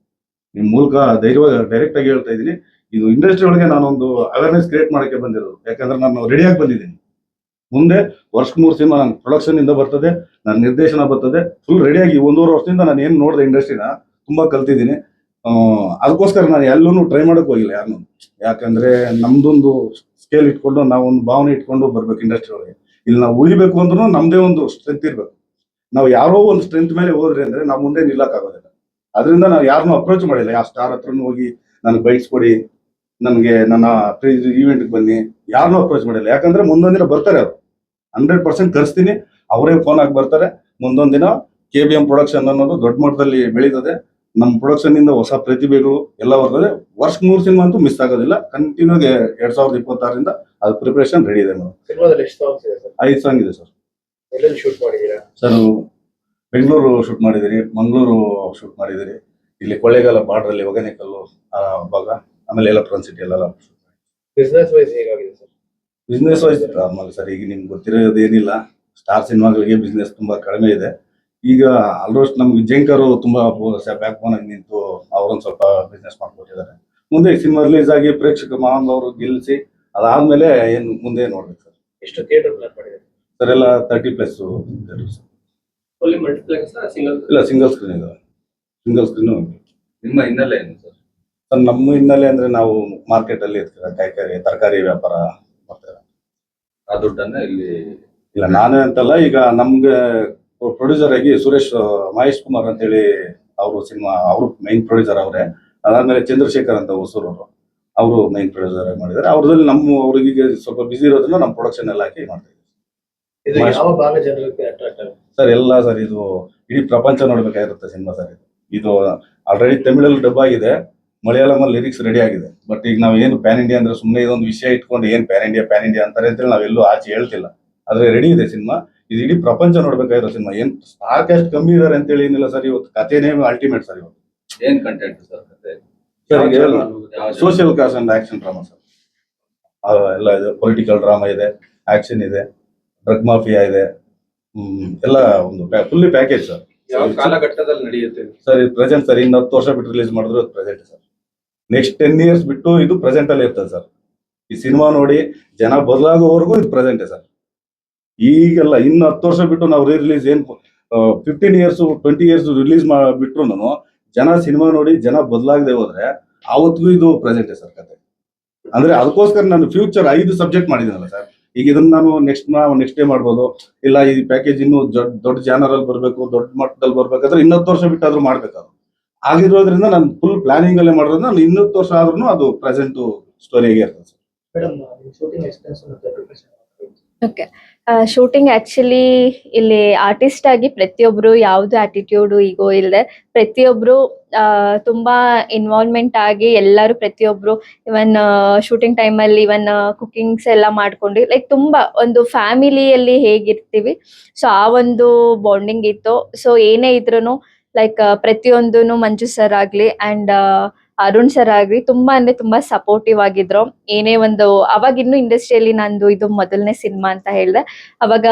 ನಿಮ್ಮ ಮೂಲಕ ಧೈರ್ಯವಾಗಿ ಡೈರೆಕ್ಟ್ ಆಗಿ ಹೇಳ್ತಾ ಇದ್ದೀನಿ ಇದು ಇಂಡಸ್ಟ್ರಿ ಒಳಗೆ ನಾನೊಂದು ಅವೇರ್ನೆಸ್ ಕ್ರಿಯೇಟ್ ಮಾಡಕ್ಕೆ ಬಂದಿರೋದು, ಯಾಕಂದ್ರೆ ನಾನು ರೆಡಿಯಾಗಿ ಬಂದಿದ್ದೀನಿ. ಮುಂದೆ ವರ್ಷ ಮೂರು ಸಿನಿಮಾ ನನ್ನ ಪ್ರೊಡಕ್ಷನ್ ಇಂದ ಬರ್ತದೆ ನನ್ನ ನಿರ್ದೇಶನ ಬರ್ತದೆ ಫುಲ್ ರೆಡಿಯಾಗಿ ಒಂದೂವರೆ ವರ್ಷದಿಂದ ನಾನು ಏನು ನೋಡಿದೆ ಇಂಡಸ್ಟ್ರಿನ ತುಂಬಾ ಕಲ್ತಿದ್ದೀನಿ. ಅದಕ್ಕೋಸ್ಕರ ನಾನು ಎಲ್ಲೂ ಟ್ರೈ ಮಾಡಕ್ ಹೋಗಿಲ್ಲ ಯಾರು ಯಾಕಂದ್ರೆ ನಮ್ದೊಂದು ಸ್ಕೇಲ್ ಇಟ್ಕೊಂಡು ನಾವು ಒಂದು ಭಾವನೆ ಇಟ್ಕೊಂಡು ಬರ್ಬೇಕು ಇಂಡಸ್ಟ್ರಿ ಒಳಗೆ. ಇಲ್ಲಿ ನಾವು ಉಳಿಬೇಕು ಅಂದ್ರೂ ನಮ್ದೇ ಒಂದು ಸ್ಟ್ರೆಂತ್ ಇರ್ಬೇಕು. ನಾವು ಯಾರೋ ಒಂದು ಸ್ಟ್ರೆಂತ್ ಮೇಲೆ ಹೋದ್ರೆ ಅಂದ್ರೆ ನಾವು ಮುಂದೆ ನಿಲ್ಲಕ್ಕಾಗೋದಿಲ್ಲ ಅದರಿಂದ ನಾವು ಯಾರನ್ನೂ ಅಪ್ರೋಚ್ ಮಾಡಿಲ್ಲ. ಯಾವ ಸ್ಟಾರ್ ಹತ್ರನೂ ಹೋಗಿ ನನಗೆ ಬೈಕ್ಸ್ ಕೊಡಿ, ನನಗೆ ನನ್ನ ಈವೆಂಟ್ಗೆ ಬನ್ನಿ ಯಾರನ್ನೂ ಅಪ್ರೋಚ್ ಮಾಡಿಲ್ಲ. ಯಾಕಂದ್ರೆ ಮುಂದೊಂದು ದಿನ ಬರ್ತಾರೆ ಅವರು. ಹಂಡ್ರೆಡ್ ಪರ್ಸೆಂಟ್ ಕರೆಸ್ತೀನಿ, ಅವರೇ ಫೋನ್ ಆಗಿ ಬರ್ತಾರೆ. ಮುಂದೊಂದು ದಿನ ಕೆ ಬಿ ಎಂ ಪ್ರೊಡಕ್ಷನ್ ಅನ್ನೋದು ದೊಡ್ಡ ಮಟ್ಟದಲ್ಲಿ ಬೆಳೀತದೆ. ನಮ್ಮ ಪ್ರೊಡಕ್ಷನ್ ಇಂದ ಹೊಸ ಪ್ರತಿಭೆಗಳು ಎಲ್ಲ ಬರ್ತದೆ. ವರ್ಷ ಮೂರು ಸಿನಿಮಾ ಅಂತೂ ಮಿಸ್ ಆಗೋದಿಲ್ಲ. ಕಂಟಿನ್ಯೂ ಎರಡ್ ಸಾವಿರದ ಇಪ್ಪತ್ತಾರರಿಂದ ಅದು ಪ್ರಿಪರೇಷನ್ ರೆಡಿ ಇದೆ ಮೇಡಮ್. ಐದು ಸಾಂಗ್ ಇದೆ ಸರ್. ಶೂಟ್ ಮಾಡಿದ್ದೀರಾ? ಸರ್ ಬೆಂಗಳೂರು ಶೂಟ್ ಮಾಡಿದಿರಿ ಮಂಗಳೂರು ಶೂಟ್ ಮಾಡಿದಿರಿ ಇಲ್ಲಿ ಕೊಳ್ಳೇಗಾಲ ಬಾರ್ಡರ್ ಅಲ್ಲಿ ಒಗನೆಕಲ್ಲು ಆ ಭಾಗ ಆಮೇಲೆ ಎಲೆಕ್ಟ್ರಾನ್ ಸಿಟಿ ಎಲ್ಲ ಬಿಸ್ನೆಸ್ ವೈಸ್ ಹೇಗಾಗಿದೆ sir? Business wise normal sir ಈಗ ನಿಮ್ಗೆ ಗೊತ್ತಿರೋದು ಏನಿಲ್ಲ ಸ್ಟಾರ್ ಸಿನಿಮಾಗಳಿಗೆ ಬಿಸ್ನೆಸ್ ತುಂಬಾ ಕಡಿಮೆ ಇದೆ. ಈಗ ಆಲ್ಮೋಸ್ಟ್ ನಮ್ಗೆ ಜಂಕರು ತುಂಬಾ ಬ್ಯಾಕ್ ಬೋನ್ ಆಗಿ ನಿಂತು ಅವರೊಂದು ಸ್ವಲ್ಪ ಬಿಸ್ನೆಸ್ ಮಾಡ್ಕೊಟ್ಟಿದ್ದಾರೆ. ಮುಂದೆ ಸಿನಿಮಾ ರಿಲೀಸ್ ಆಗಿ ಪ್ರೇಕ್ಷಕ ಮಹಾನ್ ಅವರು ಗೆಲ್ಲಿಸಿ ಅದಾದ್ಮೇಲೆ ಏನ್ ಮುಂದೆ ನೋಡ್ಬೇಕು ಸರ್? ಎಷ್ಟು ಥಿಯೇಟರ್ ಪ್ಲಾನ್ ಮಾಡಿದ್ದಾರೆ? ಸರ್ ಎಲ್ಲ ತರ್ಟಿ ಪ್ಲಸ್ ಸಿಂಗಲ್ ಇಲ್ಲ ಸಿಂಗಲ್ ಸ್ಕ್ರೀನ್ ಇದೆ. ಸಿಂಗಲ್ ಸ್ಕ್ರೀನ್ ನಿಮ್ಮ ಹಿನ್ನೆಲೆ ಏನು ಸರ್? ಸರ್ ನಮ್ಮ ಹಿನ್ನೆಲೆ ಅಂದ್ರೆ ನಾವು ಮಾರ್ಕೆಟ್ ಅಲ್ಲಿ ಇರ್ತೀರ? ಕಾಯಿಕಾರಿ ತರಕಾರಿ ವ್ಯಾಪಾರ ಮಾಡ್ತೇವೆ ಆ ದುಡ್ಡನ್ನ ಇಲ್ಲಿ ಇಲ್ಲ ನಾನೇ ಅಂತಲ್ಲ ಈಗ ನಮ್ಗೆ ಪ್ರೊಡ್ಯೂಸರ್ ಆಗಿ ಸುರೇಶ್ ಮಹೇಶ್ ಕುಮಾರ್ ಅಂತೇಳಿ ಅವರು ಸಿನಿಮಾ ಅವರು ಮೈನ್ ಪ್ರೊಡ್ಯೂಸರ್ ಅವರೇ. ಅದಾದ್ಮೇಲೆ ಚಂದ್ರಶೇಖರ್ ಅಂತ ಹೊಸೂರವರು ಅವರು. ಮೈನ್ ಪ್ರೊಡ್ಯೂಸರ್ ಆಗಿ ಮಾಡಿದ್ದಾರೆ. ಅವ್ರದಲ್ಲಿ ನಮ್ಮ ಅವ್ರಿಗೆ ಸ್ವಲ್ಪ ಬಿಸಿ ಇರೋದ್ರಿಂದ ನಮ್ಮ ಪ್ರೊಡಕ್ಷನ್ ಎಲ್ಲ ಹಾಕಿ ಮಾಡ್ತೀವಿ ಸರ್ ಎಲ್ಲ ಸರ್ ಇದು ಇಡೀ ಪ್ರಪಂಚ ನೋಡ್ಬೇಕಾಗಿರುತ್ತೆ ಸಿನಿಮಾ ಸರ್ ಇದು. ಇದು ಆಲ್ರೆಡಿ ತಮಿಳಲ್ಲಿ ಡಬ್ ಆಗಿದೆ. ಮಲಯಾಳಮಲ್ಲಿ ಲಿರಿಕ್ಸ್ ರೆಡಿ ಆಗಿದೆ. ಬಟ್ ಈಗ ನಾವು ಏನು ಪ್ಯಾನ್ ಇಂಡಿಯಾ ಅಂದ್ರೆ ಸುಮ್ಮನೆ ಇದೊಂದು ವಿಷಯ ಇಟ್ಕೊಂಡು ಏನ್ ಪ್ಯಾನ್ ಇಂಡಿಯಾ ಪ್ಯಾನ್ ಇಂಡಿಯಾ ಅಂತಾರೆ ಅಂತೇಳಿ ನಾವೆಲ್ಲೂ ಆಚೆ ಹೇಳ್ತಿಲ್ಲ. ಆದ್ರೆ ರೆಡಿ ಇದೆ ಸಿನಿಮಾ. ಇದು ಇಡೀ ಪ್ರಪಂಚ ನೋಡ್ಬೇಕಾಗಿರೋ ಸಿನಿಮಾ. ಏನ್ ಸ್ಟಾರ್ ಕ್ಯಾಸ್ಟ್ ಕಮ್ಮಿ ಇದಾರೆ ಅಂತೇಳಿ ಏನಿಲ್ಲ ಸರ್ ಇವತ್ತು ಕಥೆನೇ ಅಲ್ಟಿಮೇಟ್ ಸರ್ ಇವತ್ತು. ಏನ್ ಕಂಟೆಂಟ್ ಸರ್ ಕತೆ social cause and action drama sir. ಎಲ್ಲ ಇದೆ ಪೊಲಿಟಿಕಲ್ ಡ್ರಾಮಾ ಇದೆ ಆಕ್ಷನ್ ಇದೆ ಡ್ರಗ್ ಮಾಫಿಯಾ ಇದೆ ಎಲ್ಲ ಒಂದು ಫುಲ್ಲಿ ಪ್ಯಾಕೇಜ್ ಸರ್. ಕಾಲಘಟ್ಟದಲ್ಲಿ ನಡೆಯುತ್ತೆ? ಸರ್ ಇದು ಪ್ರೆಸೆಂಟ್ ಸರ್ ಇನ್ನು ಹತ್ತು ವರ್ಷ ಬಿಟ್ಟು ರಿಲೀಸ್ ಮಾಡಿದ್ರು present sir. Next ten years ಬಿಟ್ಟು ಇದು ಪ್ರೆಸೆಂಟ್ ಅಲ್ಲಿ ಇರ್ತದೆ ಸರ್. ಈ ಸಿನಿಮಾ ನೋಡಿ ಜನ ಬದಲಾಗೋವರೆಗೂ ಇದು ಪ್ರೆಸೆಂಟೇ ಸರ್. ಈಗೆಲ್ಲ ಇನ್ನು ಹತ್ತು ವರ್ಷ ಬಿಟ್ಟು ನಾವು ರೀ ರಿಲೀಸ್ ಏನ್ fifteen years twenty years release ಬಿಟ್ರು ಜನ ಸಿನಿಮಾ ನೋಡಿ ಜನ ಬದಲಾಗದೆ ಹೋದ್ರೆ ಆವತ್ತಿಗೂ ಇದು ಪ್ರೆಸೆಂಟೇ ಸರ್ ಕತೆ. ಅಂದ್ರೆ ಅದಕ್ಕೋಸ್ಕರ ನಾನು ಫ್ಯೂಚರ್ ಐದು ಸಬ್ಜೆಕ್ಟ್ ಮಾಡಿದ್ದೀನಲ್ಲ ಸರ್. ಈಗ ಇದನ್ನ ನಾನು ನೆಕ್ಸ್ಟ್ ನೆಕ್ಸ್ಟ್ ಡೇ ಮಾಡ್ಬೋದು. ಇಲ್ಲ ಈ ಪ್ಯಾಕೇಜ್ ಇನ್ನು ದೊಡ್ಡ ದೊಡ್ಡ ಜಾನರಲ್ಲಿ ಬರಬೇಕು ದೊಡ್ಡ ಮಟ್ಟದಲ್ಲಿ ಬರ್ಬೇಕಾದ್ರೆ ಇನ್ನೊತ್ತು ವರ್ಷ ಬಿಟ್ಟಾದ್ರೂ ಮಾಡ್ಬೇಕಾದ್ರು. ಆಗಿರೋದ್ರಿಂದ ನಾನು ಫುಲ್ ಪ್ಲಾನಿಂಗ್ ಅಲ್ಲೇ ಮಾಡೋದ್ರಿಂದ ನಾನು ಇನ್ನೊತ್ತು ವರ್ಷ ಆದ್ರೂ ಅದು ಪ್ರೆಸೆಂಟ್ ಸ್ಟೋರಿಯಾಗಿ ಇರ್ತದೆ ಸರ್. ಶೂಟಿಂಗ್ ಆಕ್ಚುಲಿ ಇಲ್ಲಿ ಆರ್ಟಿಸ್ಟ್ ಆಗಿ ಪ್ರತಿಯೊಬ್ರು ಯಾವ್ದು ಆಟಿಟ್ಯೂಡ್ ಈಗೋ ಇಲ್ಲದೆ ಪ್ರತಿಯೊಬ್ರು ತುಂಬಾ ಇನ್ವಾಲ್ವ್ಮೆಂಟ್ ಆಗಿ ಎಲ್ಲರೂ ಪ್ರತಿಯೊಬ್ರು ಇವನ್ ಶೂಟಿಂಗ್ ಟೈಮಲ್ಲಿ ಇವನ್ ಕುಕಿಂಗ್ಸ್ ಎಲ್ಲ ಮಾಡ್ಕೊಂಡು ಲೈಕ್ ತುಂಬಾ ಒಂದು ಫ್ಯಾಮಿಲಿಯಲ್ಲಿ ಹೇಗಿರ್ತೀವಿ. ಸೊ ಆ ಒಂದು ಬಾಂಡಿಂಗ್ ಇತ್ತು. ಸೊ ಏನೇ ಇದ್ರು ಲೈಕ್ ಪ್ರತಿಯೊಂದೂ ಮಂಜು ಸರ್ ಆಗ್ಲಿ ಅಂಡ್ ಅರುಣ್ ಸರ್ ಆಗ್ಲಿ ತುಂಬಾ ಅಂದ್ರೆ ತುಂಬಾ ಸಪೋರ್ಟಿವ್ ಆಗಿದ್ರು. ಏನೇ ಒಂದು, ಅವಾಗ ಇನ್ನು ಇಂಡಸ್ಟ್ರಿಯಲ್ಲಿ ನಂದು ಇದು ಮೊದಲನೇ ಸಿನಿಮಾ ಅಂತ ಹೇಳ್ದೆ. ಅವಾಗ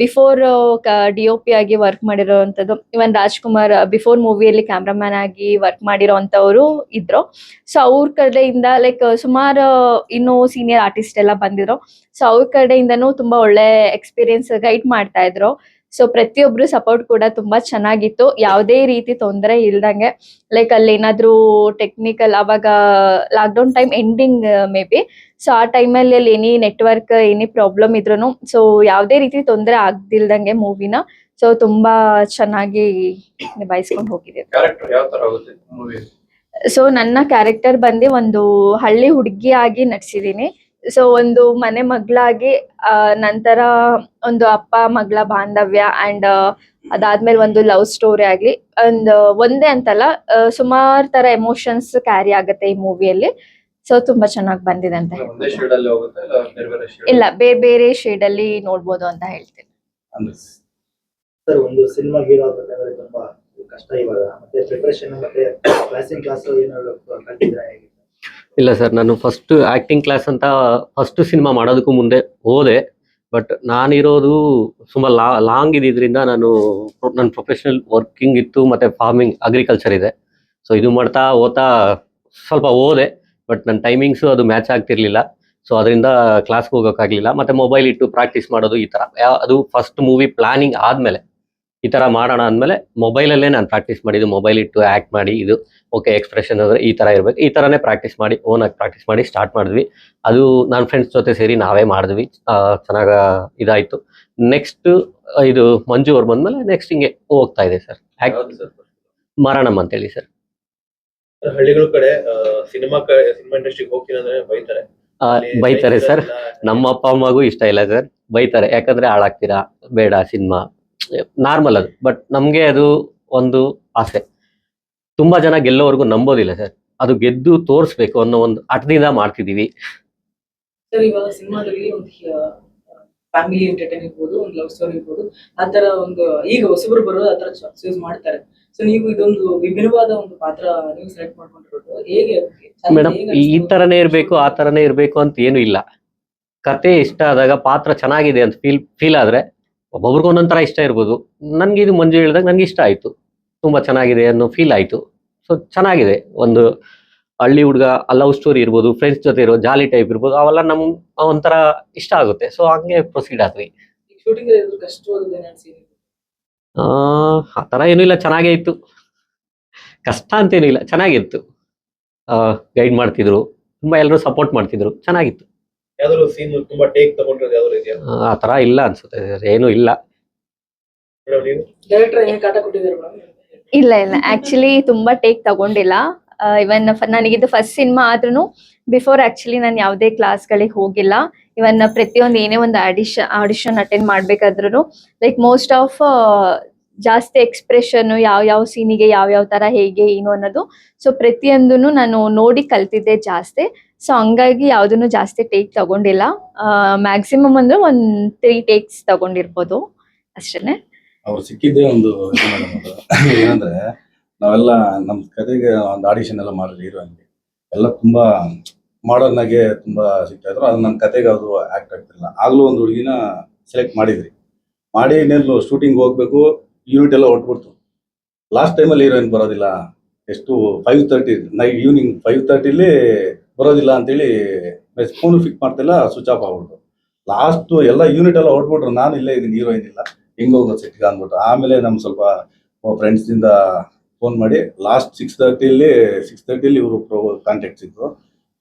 ಬಿಫೋರ್ ಡಿ ಒ ಪಿ ಆಗಿ ವರ್ಕ್ ಮಾಡಿರೋವಂಥದ್ದು ಇವನ್ ರಾಜ್ಕುಮಾರ್ ಬಿಫೋರ್ ಮೂವಿಯಲ್ಲಿ ಕ್ಯಾಮ್ರಾಮ್ಯಾನ್ ಆಗಿ ವರ್ಕ್ ಮಾಡಿರೋವಂಥವ್ರು ಇದ್ರು. ಸೊ ಅವ್ರ ಕಡೆಯಿಂದ ಲೈಕ್ ಸುಮಾರು ಇನ್ನು ಸೀನಿಯರ್ ಆರ್ಟಿಸ್ಟ್ ಎಲ್ಲ ಬಂದಿದ್ರು. ಸೊ ಅವ್ರ ಕಡೆಯಿಂದನೂ ತುಂಬಾ ಒಳ್ಳೆ ಎಕ್ಸ್ಪೀರಿಯನ್ಸ್ ಗೈಡ್ ಮಾಡ್ತಾ ಇದ್ರು. ಸೊ ಪ್ರತಿಯೊಬ್ರು ಸಪೋರ್ಟ್ ಕೂಡ ತುಂಬಾ ಚೆನ್ನಾಗಿತ್ತು. ಯಾವುದೇ ರೀತಿ ತೊಂದರೆ ಇಲ್ದಂಗೆ ಲೈಕ್ ಅಲ್ಲಿ ಏನಾದ್ರೂ ಟೆಕ್ನಿಕಲ್ ಅವಾಗ lockdown time ending may be so ಆ ಟೈಮಲ್ಲಿ ಅಲ್ಲಿ ಎನಿ ನೆಟ್ವರ್ಕ್ ಎನಿ ಪ್ರಾಬ್ಲಮ್ ಇದ್ರು ಸೊ ಯಾವುದೇ ರೀತಿ ತೊಂದರೆ ಆಗ್ದಿಲ್ದಂಗೆ ಮೂವಿನ ಸೊ ತುಂಬಾ ಚೆನ್ನಾಗಿ ನಿಭಾಯಿಸ್ಕೊಂಡು ಹೋಗಿದೆ ಸೊ ನನ್ನ ಕ್ಯಾರೆಕ್ಟರ್ ಬಂದು ಒಂದು ಹಳ್ಳಿ ಹುಡುಗಿ ಆಗಿ ನಟಿಸಿದೀನಿ ಸೊ ಒಂದು ಮನೆ ಮಗಳಾಗಿ ಆ, ನಂತರ ಒಂದು ಅಪ್ಪ ಮಗಳ ಬಾಂಧವ್ಯ ಅಂಡ್ ಅದಾದ್ಮೇಲೆ ಒಂದು ಲವ್ ಸ್ಟೋರಿ ಆಗ್ಲಿ. ಅಂಡ್ ಒಂದೇ ಅಂತಲ್ಲ ಸುಮಾರು ತರ ಎಮೋಷನ್ಸ್ ಕ್ಯಾರಿ ಆಗುತ್ತೆ ಈ ಮೂವಿಯಲ್ಲಿ ಸೊ ತುಂಬಾ ಚೆನ್ನಾಗಿ ಬಂದಿದೆ ಅಂತ ಒಂದೇ ಹೇಳ್ಬೋದು ಅಲ್ಲಿ ಹೋಗುತ್ತೆ ಇಲ್ಲ ಬೇರೆ ಬೇರೆ ಶೇಡ್ ಅಲ್ಲಿ? ನೋಡ್ಬೋದು ಅಂತ ಹೇಳ್ತೀನಿ. ಸರ್ ಒಂದು ಸಿನಿಮಾ ಹೀರೋ ಆಗ್ಬೇಕಂದ್ರೆ ತುಂಬಾ ಕಷ್ಟ ಇವಾಗ. ಮತ್ತೆ ಪ್ರಿಪರೇಷನ್ ಮತ್ತೆ ಕ್ಲಾಸಿಂಗ್ ಕ್ಲಾಸ್ ಏನಾದ್ರು ಕಲ್ತಿದ್ರೆ ಹೇಗೆ? ಇಲ್ಲ ಸರ್ ನಾನು ಫಸ್ಟ್ ಆಕ್ಟಿಂಗ್ ಕ್ಲಾಸ್ ಅಂತ ಫಸ್ಟ್ ಸಿನಿಮಾ ಮಾಡೋದಕ್ಕೂ ಮುಂದೆ ಹೋದೆ ಬಟ್ ನಾನಿರೋದು ಸುಮಾರು ಲಾ ಲಾಂಗ್ ಇದ್ದಿದ್ರಿಂದ ನಾನು ನನ್ನ ಪ್ರೊಫೆಷನಲ್ ವರ್ಕಿಂಗ್ ಇತ್ತು, ಮತ್ತೆ ಫಾರ್ಮಿಂಗ್ ಅಗ್ರಿಕಲ್ಚರ್ ಇದೆ. ಸೊ ಇದು ಮಾಡ್ತಾ ಓದ್ತಾ ಸ್ವಲ್ಪ ಓದೆ ಬಟ್ ನನ್ನ ಟೈಮಿಂಗ್ಸು ಅದು ಮ್ಯಾಚ್ ಆಗ್ತಿರ್ಲಿಲ್ಲ. ಸೊ ಅದರಿಂದ ಕ್ಲಾಸ್ಗೆ ಹೋಗೋಕ್ಕಾಗಲಿಲ್ಲ. ಮತ್ತೆ ಮೊಬೈಲ್ ಇಟ್ಟು ಪ್ರಾಕ್ಟೀಸ್ ಮಾಡೋದು ಈ ಥರ ಅದು ಫಸ್ಟ್ ಮೂವಿ ಪ್ಲಾನಿಂಗ್ ಆದಮೇಲೆ. ಈ ತರ ಮಾಡೋಣ ಅಂದಮೇಲೆ ಮೊಬೈಲಲ್ಲೇ ನಾನು ಪ್ರಾಕ್ಟೀಸ್ ಮಾಡಿದ್ದು ಮೊಬೈಲ್ ಇಟ್ಟು ಆಕ್ಟ್ ಮಾಡಿ ಇದು ಓಕೆ ಎಕ್ಸ್ಪ್ರೆಷನ್ ಅಂದ್ರೆ ಈ ತರ ಇರ್ಬೇಕು. ಈ ತರನೇ ಪ್ರಾಕ್ಟೀಸ್ ಮಾಡಿ ಓನ್ ಆಗಿ ಪ್ರಾಕ್ಟೀಸ್ ಮಾಡಿ ಸ್ಟಾರ್ಟ್ ಮಾಡಿದ್ವಿ. ಅದು ನನ್ನ ಫ್ರೆಂಡ್ಸ್ ಜೊತೆ ಸೇರಿ ನಾವೇ ಮಾಡಿದ್ವಿ. ಚೆನ್ನಾಗ ಇದಾಯ್ತು. ನೆಕ್ಸ್ಟ್ ಇದು ಮಂಜು ಅವ್ರು ಬಂದ್ಮೇಲೆ ನೆಕ್ಸ್ಟ್ ಹಿಂಗೆ ಹೋಗ್ತಾ ಇದೆ ಸರ್ ಮಾರಣಮ್ಮ ಅಂತ ಹೇಳಿ ಅಂತೇಳಿ ಸರ್ ಹಳ್ಳಿಗಳ ಕಡೆ ಸಿನಿಮಾ ಸಿನಿಮಾ ಇಂಡಸ್ಟ್ರಿಗೆ ಹೋಗ್ತೀನಿ ಅಂದ್ರೆ ಬೈತಾರೆ. ಬೈತಾರೆ ಸರ್ ನಮ್ಮ ಅಪ್ಪ ಅಮ್ಮಗೂ ಇಷ್ಟ ಇಲ್ಲ ಸರ್ ಬೈತಾರೆ. ಯಾಕಂದ್ರೆ ಹಾಳಾಗ್ತೀರಾ? ಬೇಡ ಸಿನಿಮಾ ನಾರ್ಮಲ್ ಅದು. ಬಟ್ ನಮ್ಗೆ ಅದು ಒಂದು ಆಸೆ. ತುಂಬಾ ಜನ ಗೆಲ್ಲೋವರೆಗೂ ನಂಬೋದಿಲ್ಲ ಸರ್. ಅದು ಗೆದ್ದು ತೋರಿಸ್ಬೇಕು ಅನ್ನೋ ಒಂದು ಹಠದಿಂದ ಮಾಡ್ತಿದೀವಿ ಸರ್ ಇವಾಗ ಸಿನಿಮಾದಲ್ಲಿ ಒಂದು ಫ್ಯಾಮಿಲಿ ಎಂಟರ್ಟೈನ್ ಇರ್ಬೋದು ಒಂದು ಲವ್ ಸ್ಟೋರಿ ಇರ್ಬೋದು ಆ ತರ ಒಂದು ಈಗ ಹೊಸಬರು ಬರೋದು ಆ ತರ ಚೂಸ್ ಮಾಡ್ತಾರೆ. ಸೊ ನೀವು ಇದೊಂದು ವಿಭಿನ್ನವಾದ ಒಂದು ಪಾತ್ರ ನೀವು ಸೆಲೆಕ್ಟ್ ಮಾಡ್ಕೊಂಡಿರೋದು ಹೇಗೆ ಮೇಡಮ್ ಈ? ತರನೇ ಇರ್ಬೇಕು ಆ ತರನೇ ಇರ್ಬೇಕು ಅಂತ ಏನು ಇಲ್ಲ. ಕತೆ ಇಷ್ಟ ಆದಾಗ ಪಾತ್ರ ಚೆನ್ನಾಗಿದೆ ಅಂತ ಫೀಲ್ ಫೀಲ್ ಆದ್ರೆ ಒಬ್ಬೊಬ್ರಿಗೆ ಒಂದೊಂಥರ ಇಷ್ಟ ಇರ್ಬೋದು. ನನಗೆ ಇದು ಮಂಜು ಹೇಳಿದಾಗ ನನಗೆ ಇಷ್ಟ ಆಯಿತು. ತುಂಬಾ ಚೆನ್ನಾಗಿದೆ ಅನ್ನೋ ಫೀಲ್ ಆಯಿತು. ಸೊ ಚೆನ್ನಾಗಿದೆ. ಒಂದು ಹಳ್ಳಿ ಹುಡುಗ ಲವ್ ಸ್ಟೋರಿ ಇರ್ಬೋದು ಫ್ರೆಂಡ್ಸ್ ಜೊತೆ ಇರೋ ಜಾಲಿ ಟೈಪ್ ಇರ್ಬೋದು ಅವೆಲ್ಲ ನಮ್ ಒಂಥರ ಇಷ್ಟ ಆಗುತ್ತೆ. ಸೊ ಹಂಗೆ ಪ್ರೊಸೀಡ್ ಆದ್ವಿ. ಆ ಥರ ಏನೂ ಇಲ್ಲ. ಚೆನ್ನಾಗೇ ಇತ್ತು. ಕಷ್ಟ ಅಂತೇನೂ ಇಲ್ಲ. ಚೆನ್ನಾಗಿತ್ತು. ಗೈಡ್ ಮಾಡ್ತಿದ್ರು. ತುಂಬಾ ಎಲ್ಲರೂ ಸಪೋರ್ಟ್ ಮಾಡ್ತಿದ್ರು. ಚೆನ್ನಾಗಿತ್ತು. ಯಾವ್ದಾದ್ರು ಸೀನ್ ತುಂಬಾ ಟೇಕ್ ತಗೊಂಡಿರೋದು ಯಾವ್ದಾದ್ರು ಇದೆಯಾ? ಆ, ಥರ ಇಲ್ಲ ಅನ್ಸುತ್ತೆ. ಏನೂ ಇಲ್ಲ. ಮೇಡಮ್ ನೀವು? ಡೈರೆಕ್ಟರ್ ಏನ್ ಕಾಟ ಕೊಟ್ಟಿದ್ದಾರೆ ಮೇಡಮ್? ಇಲ್ಲ ಇಲ್ಲ. ಆಕ್ಚುಲಿ ತುಂಬಾ ಟೇಕ್ ತಗೊಂಡಿಲ್ಲ. ಇವನ್ ನನಗಿದು ಫಸ್ಟ್ ಸಿನಿಮಾ ಆದ್ರೂ ಬಿಫೋರ್ ಆಕ್ಚುಲಿ ನಾನು ಯಾವುದೇ ಕ್ಲಾಸ್ಗಳಿಗೆ ಹೋಗಿಲ್ಲ. ಇವನ್ ಪ್ರತಿಯೊಂದು ಏನೇ ಒಂದು ಆಡಿಷನ್ ಆಡಿಷನ್ ಅಟೆಂಡ್ ಮಾಡ್ಬೇಕಾದ್ರೂ ಲೈಕ್ ಮೋಸ್ಟ್ ಆಫ್ ಜಾಸ್ತಿ ಎಕ್ಸ್ಪ್ರೆಷನ್ ಯಾವ ಯಾವ ಸೀನಿಗೆ ಯಾವ ಯಾವ ತರ ಹೇಗೆ ಏನು ಅನ್ನೋದು ಸೊ ಪ್ರತಿಯೊಂದೂ ನಾನು ನೋಡಿ ಕಲ್ತಿದ್ದೆ ಜಾಸ್ತಿ. ಸೊ ಹಂಗಾಗಿ ಯಾವ್ದನ್ನು ಜಾಸ್ತಿ ಟೇಕ್ ತಗೊಂಡಿಲ್ಲ. ಮ್ಯಾಕ್ಸಿಮಮ್ ಅಂದ್ರೆ ಒಂದ್ ತ್ರೀ ಟೇಕ್ಸ್ ತಗೊಂಡಿರ್ಬೋದು. ಅಷ್ಟೇನೆ. ಅವ್ರು ಸಿಕ್ಕಿದ್ದೇ ಒಂದು ಏನಂದ್ರೆ, ನಾವೆಲ್ಲ ನಮ್ ಕತೆಗೆ ಒಂದು ಆಡಿಷನ್ ಎಲ್ಲ ಹೀರೋ ಹೀರೋಯಿನ್ಗೆ. ಎಲ್ಲ ತುಂಬಾ ಮಾಡರ್ನ್ ಆಗಿ ತುಂಬಾ ಸಿಗ್ತಾ ಇದ್ರು. ಅದು ನನ್ನ ಕತೆಗೆ ಅದು ಆಕ್ಟ್ ಆಗ್ತಿಲ್ಲ ಆಗ್ಲೂ ಒಂದು ಹುಡುಗಿನ ಸೆಲೆಕ್ಟ್ ಮಾಡಿದ್ರಿ ಮಾಡಿ ಇನ್ನೆಲ್ಲೂ ಶೂಟಿಂಗ್ ಹೋಗ್ಬೇಕು ಯೂನಿಟ್ ಎಲ್ಲ ಹೊಟ್ಬಿಡ್ತು ಲಾಸ್ಟ್ ಟೈಮಲ್ಲಿ ಹೀರೋಯಿನ್ ಬರೋದಿಲ್ಲ. ಎಷ್ಟು five thirty night evening five ತರ್ಟಿಲಿ ಬರೋದಿಲ್ಲ ಅಂತೇಳಿ ಫೋನು ಫಿಕ್ ಮಾಡ್ತಿಲ್ಲ ಸ್ವಿಚ್ ಆಫ್ ಆಗ್ಬಿಟ್ಟು ಲಾಸ್ಟ್ ಎಲ್ಲ ಯೂನಿಟ್ ಎಲ್ಲ ಹೊಟ್ಬಿಟ್ರು ನಾನು ಇಲ್ಲೇ ಇದೀನಿ ಹೀರೋಯಿನ್ ಇಲ್ಲ ಹೆಂಗ್ ಹೋಗೋದು ಸೆಟ್ಗೆ ಅಂದ್ಬಿಟ್ಟು. ಆಮೇಲೆ ನಮ್ಮ ಸ್ವಲ್ಪ ಫ್ರೆಂಡ್ಸ್ ಇಂದ ಫೋನ್ ಮಾಡಿ ಲಾಸ್ಟ್ ಸಿಕ್ಸ್ ತರ್ಟಿಲಿ ಸಿಕ್ಸ್ ತರ್ಟಿಲಿ ಇವರು ಕಾಂಟ್ಯಾಕ್ಟ್ ಸಿಕ್ತು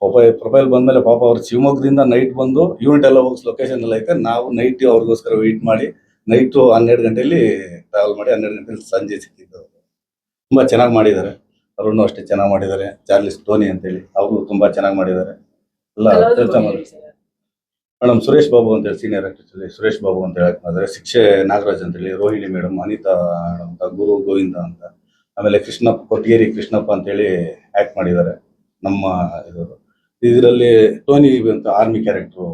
ಪ್ರೊಫೈಲ್ ಪ್ರೊಫೈಲ್ ಬಂದಮೇಲೆ ಪಾಪ ಅವ್ರು ಶಿವಮೊಗ್ಗದಿಂದ ನೈಟ್ ಬಂದು ಯೂನಿಟ್ ಎಲ್ಲ ಹೋಗಿ ಲೊಕೇಶನ್ ಎಲ್ಲ ಐತೆ. ನಾವು ನೈಟ್ ಅವ್ರಿಗೋಸ್ಕರ ವೆಯ್ಟ್ ಮಾಡಿ ನೈಟ್ ಹನ್ನೆರಡು ಗಂಟೆಯಲ್ಲಿ ಟ್ರಾವೆಲ್ ಮಾಡಿ, ಹನ್ನೆರಡು ಗಂಟೆಯಲ್ಲಿ ಸಂಜೆ ಸಿಕ್ಕಿದ್ದು. ತುಂಬಾ ಚೆನ್ನಾಗಿ ಮಾಡಿದ್ದಾರೆ. ಅರುಣ್ ಅಷ್ಟೇ ಚೆನ್ನಾಗಿ ಮಾಡಿದ್ದಾರೆ. ಚಾರ್ಲಿಸ್ ಟೋನಿ ಅಂತೇಳಿ ಅವರು ತುಂಬಾ ಚೆನ್ನಾಗಿ ಮಾಡಿದ್ದಾರೆ. ಎಲ್ಲ ಕೆಲಸ. ಮೇಡಮ್ ಸುರೇಶ್ ಬಾಬು ಅಂತೇಳಿ ಸೀನಿಯರ್ ಆಕ್ಟರ್ ಸುರೇಶ್ ಬಾಬು ಅಂತ ಹೇಳಿ ಮಾಡಿದ್ರೆ ಶಿಕ್ಷೆ ನಾಗರಾಜ್ ಅಂತೇಳಿ ರೋಹಿಣಿ ಮೇಡಮ್ ಅನಿತಾ ಮೇಡಮ್ ಅಂತ ಗುರು ಗೋವಿಂದ ಅಂತ ಆಮೇಲೆ ಕೃಷ್ಣಪ್ಪ ಕೊಟ್ಟಿಗೇರಿ ಕೃಷ್ಣಪ್ಪ ಅಂತೇಳಿ ಆಕ್ಟ್ ಮಾಡಿದ್ದಾರೆ ನಮ್ಮ ಇದು. ಇದರಲ್ಲಿ ಟೋನಿ ಅಂತ ಆರ್ಮಿ ಕ್ಯಾರೆಕ್ಟ್ರು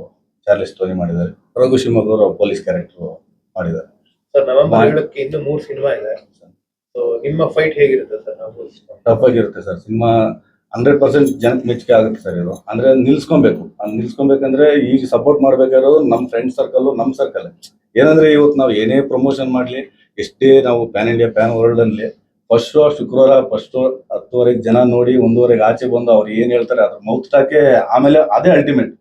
ಚಾರ್ಲಿಸ್ ಟೋನಿ ಮಾಡಿದ್ದಾರೆ. ರಘು ಶಿವಮೊಗ್ಗ ಅವರು ಪೊಲೀಸ್ ಕ್ಯಾರೆಕ್ಟ್ರು ಮಾಡಿದ್ದಾರೆ. Sir November. ಇನ್ನು ಮೂರು ಸಿನಿಮಾ ಇದೆ. ನಿಮ್ಮ ಫೈಟ್ ಹೇಗಿರುತ್ತೆ ಸರ್ ಟಫ್ ಆಗಿರುತ್ತೆ ಸರ್ ಸಿನಿಮಾ ಹಂಡ್ರೆಡ್ ಪರ್ಸೆಂಟ್ ಜನಕ್ಕೆ ಮೆಚ್ಚುಗೆ ಆಗುತ್ತೆ ಸರ್ ಇದು. ಅಂದ್ರೆ ನಿಲ್ಸ್ಕೊಬೇಕು. ನಿಲ್ಸ್ಕೊಬೇಕಂದ್ರೆ ಈಗ ಸಪೋರ್ಟ್ ಮಾಡ್ಬೇಕಾಗಿರೋದು ನಮ್ಮ ಫ್ರೆಂಡ್ ಸರ್ಕಲ್ ನಮ್ಮ ಸರ್ಕಲ್ ಏನಂದ್ರೆ ಇವತ್ತು ನಾವು ಏನೇ ಪ್ರಮೋಷನ್ ಮಾಡ್ಲಿ, ಎಷ್ಟೇ ನಾವು ಪ್ಯಾನ್ ಇಂಡಿಯಾ ಪ್ಯಾನ್ ವರ್ಲ್ಡ್ ಅಲ್ಲಿ ಫಸ್ಟ್ ಶುಕ್ರವಾರ ಫಸ್ಟ್ ಹತ್ತುವರೆಗೆ ಜನ ನೋಡಿ, ಒಂದೂವರೆಗೆ ಆಚೆ ಬಂದು ಅವ್ರು ಏನ್ ಹೇಳ್ತಾರೆ, ಅದ್ರ ಮೌತ್ ಟಾಕೆ ಆಮೇಲೆ ಅದೇ ಅಲ್ಟಿಮೇಟ್